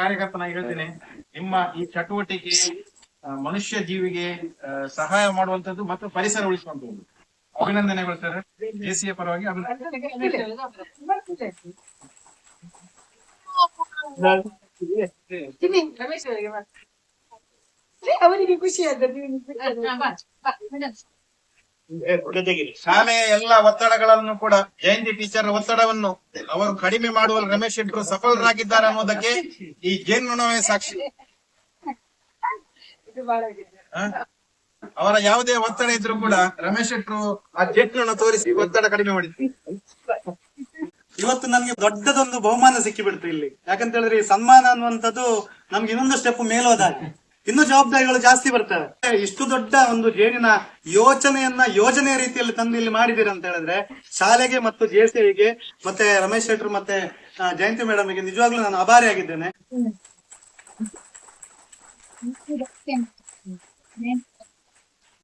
Speaker 3: ಕಾರ್ಯಕರ್ತನಾಗಿ ಹೇಳ್ತೇನೆ. ನಿಮ್ಮ ಈ ಚಟುವಟಿಕೆ ಮನುಷ್ಯ ಜೀವಿಗೆ ಸಹಾಯ ಮಾಡುವಂತದ್ದು ಮತ್ತು ಪರಿಸರ ಉಳಿಸುವಂತದ್ದು ಅಭಿನಂದನೆಗಳು ಸರ್. ಎಸಿಯ ಪರವಾಗಿ ಅಭಿನಂದನೆ.
Speaker 1: ಅವರಿಗೆ
Speaker 5: ಖುಷಿ
Speaker 3: ಶಾಲೆಯ ಎಲ್ಲ ಒತ್ತಡಗಳನ್ನು ಕೂಡ ಜಯಂತಿ ಟೀಚರ್ ಒತ್ತಡವನ್ನು ಅವರು ಕಡಿಮೆ ಮಾಡುವಲ್ಲಿ ರಮೇಶ್ ಶೆಟ್ಟರು ಸಫಲರಾಗಿದ್ದಾರೆ ಅನ್ನೋದಕ್ಕೆ ಈ ಜೇನುನೊಣವೇ ಸಾಕ್ಷಿ. ಹ? ಅವರ ಯಾವುದೇ ಒತ್ತಡ ಇದ್ರು ಕೂಡ ರಮೇಶ್ ಶೆಟ್ಟರು ಆ ಜೇನುನೊಣ ತೋರಿಸಿ ಒತ್ತಡ ಕಡಿಮೆ ಮಾಡಿದ್ರು.
Speaker 2: ಇವತ್ತು ನನಗೆ ದೊಡ್ಡದೊಂದು ಬಹುಮಾನ ಸಿಕ್ಕಿಬಿಡ್ತು ಇಲ್ಲಿ. ಯಾಕಂತ ಹೇಳಿದ್ರೆ ಈ ಸನ್ಮಾನ ಅನ್ನುವಂಥದ್ದು ನಮ್ಗೆ ಇನ್ನೊಂದು ಸ್ಟೆಪ್ ಮೇಲೋದಾಗಿ ಇನ್ನು ಜವಾಬ್ದಾರಿಗಳು ಜಾಸ್ತಿ ಬರ್ತವೆ. ಇಷ್ಟು ದೊಡ್ಡ ಒಂದು ಜೇನಿನ ಯೋಚನೆಯನ್ನ ಯೋಜನೆ ರೀತಿಯಲ್ಲಿ ತಂದು ಇಲ್ಲಿ ಮಾಡಿದೀರಿ ಅಂತ ಹೇಳಿದ್ರೆ ಶಾಲೆಗೆ ಮತ್ತು ಜೆಸಿಐಗೆ ಮತ್ತೆ ರಮೇಶ್ ಶೆಟ್ರು ಮತ್ತೆ ಜಯಂತಿ ಮೇಡಮ್ಗೆ ನಿಜವಾಗ್ಲೂ ನಾನು ಆಭಾರಿಯಾಗಿದ್ದೇನೆ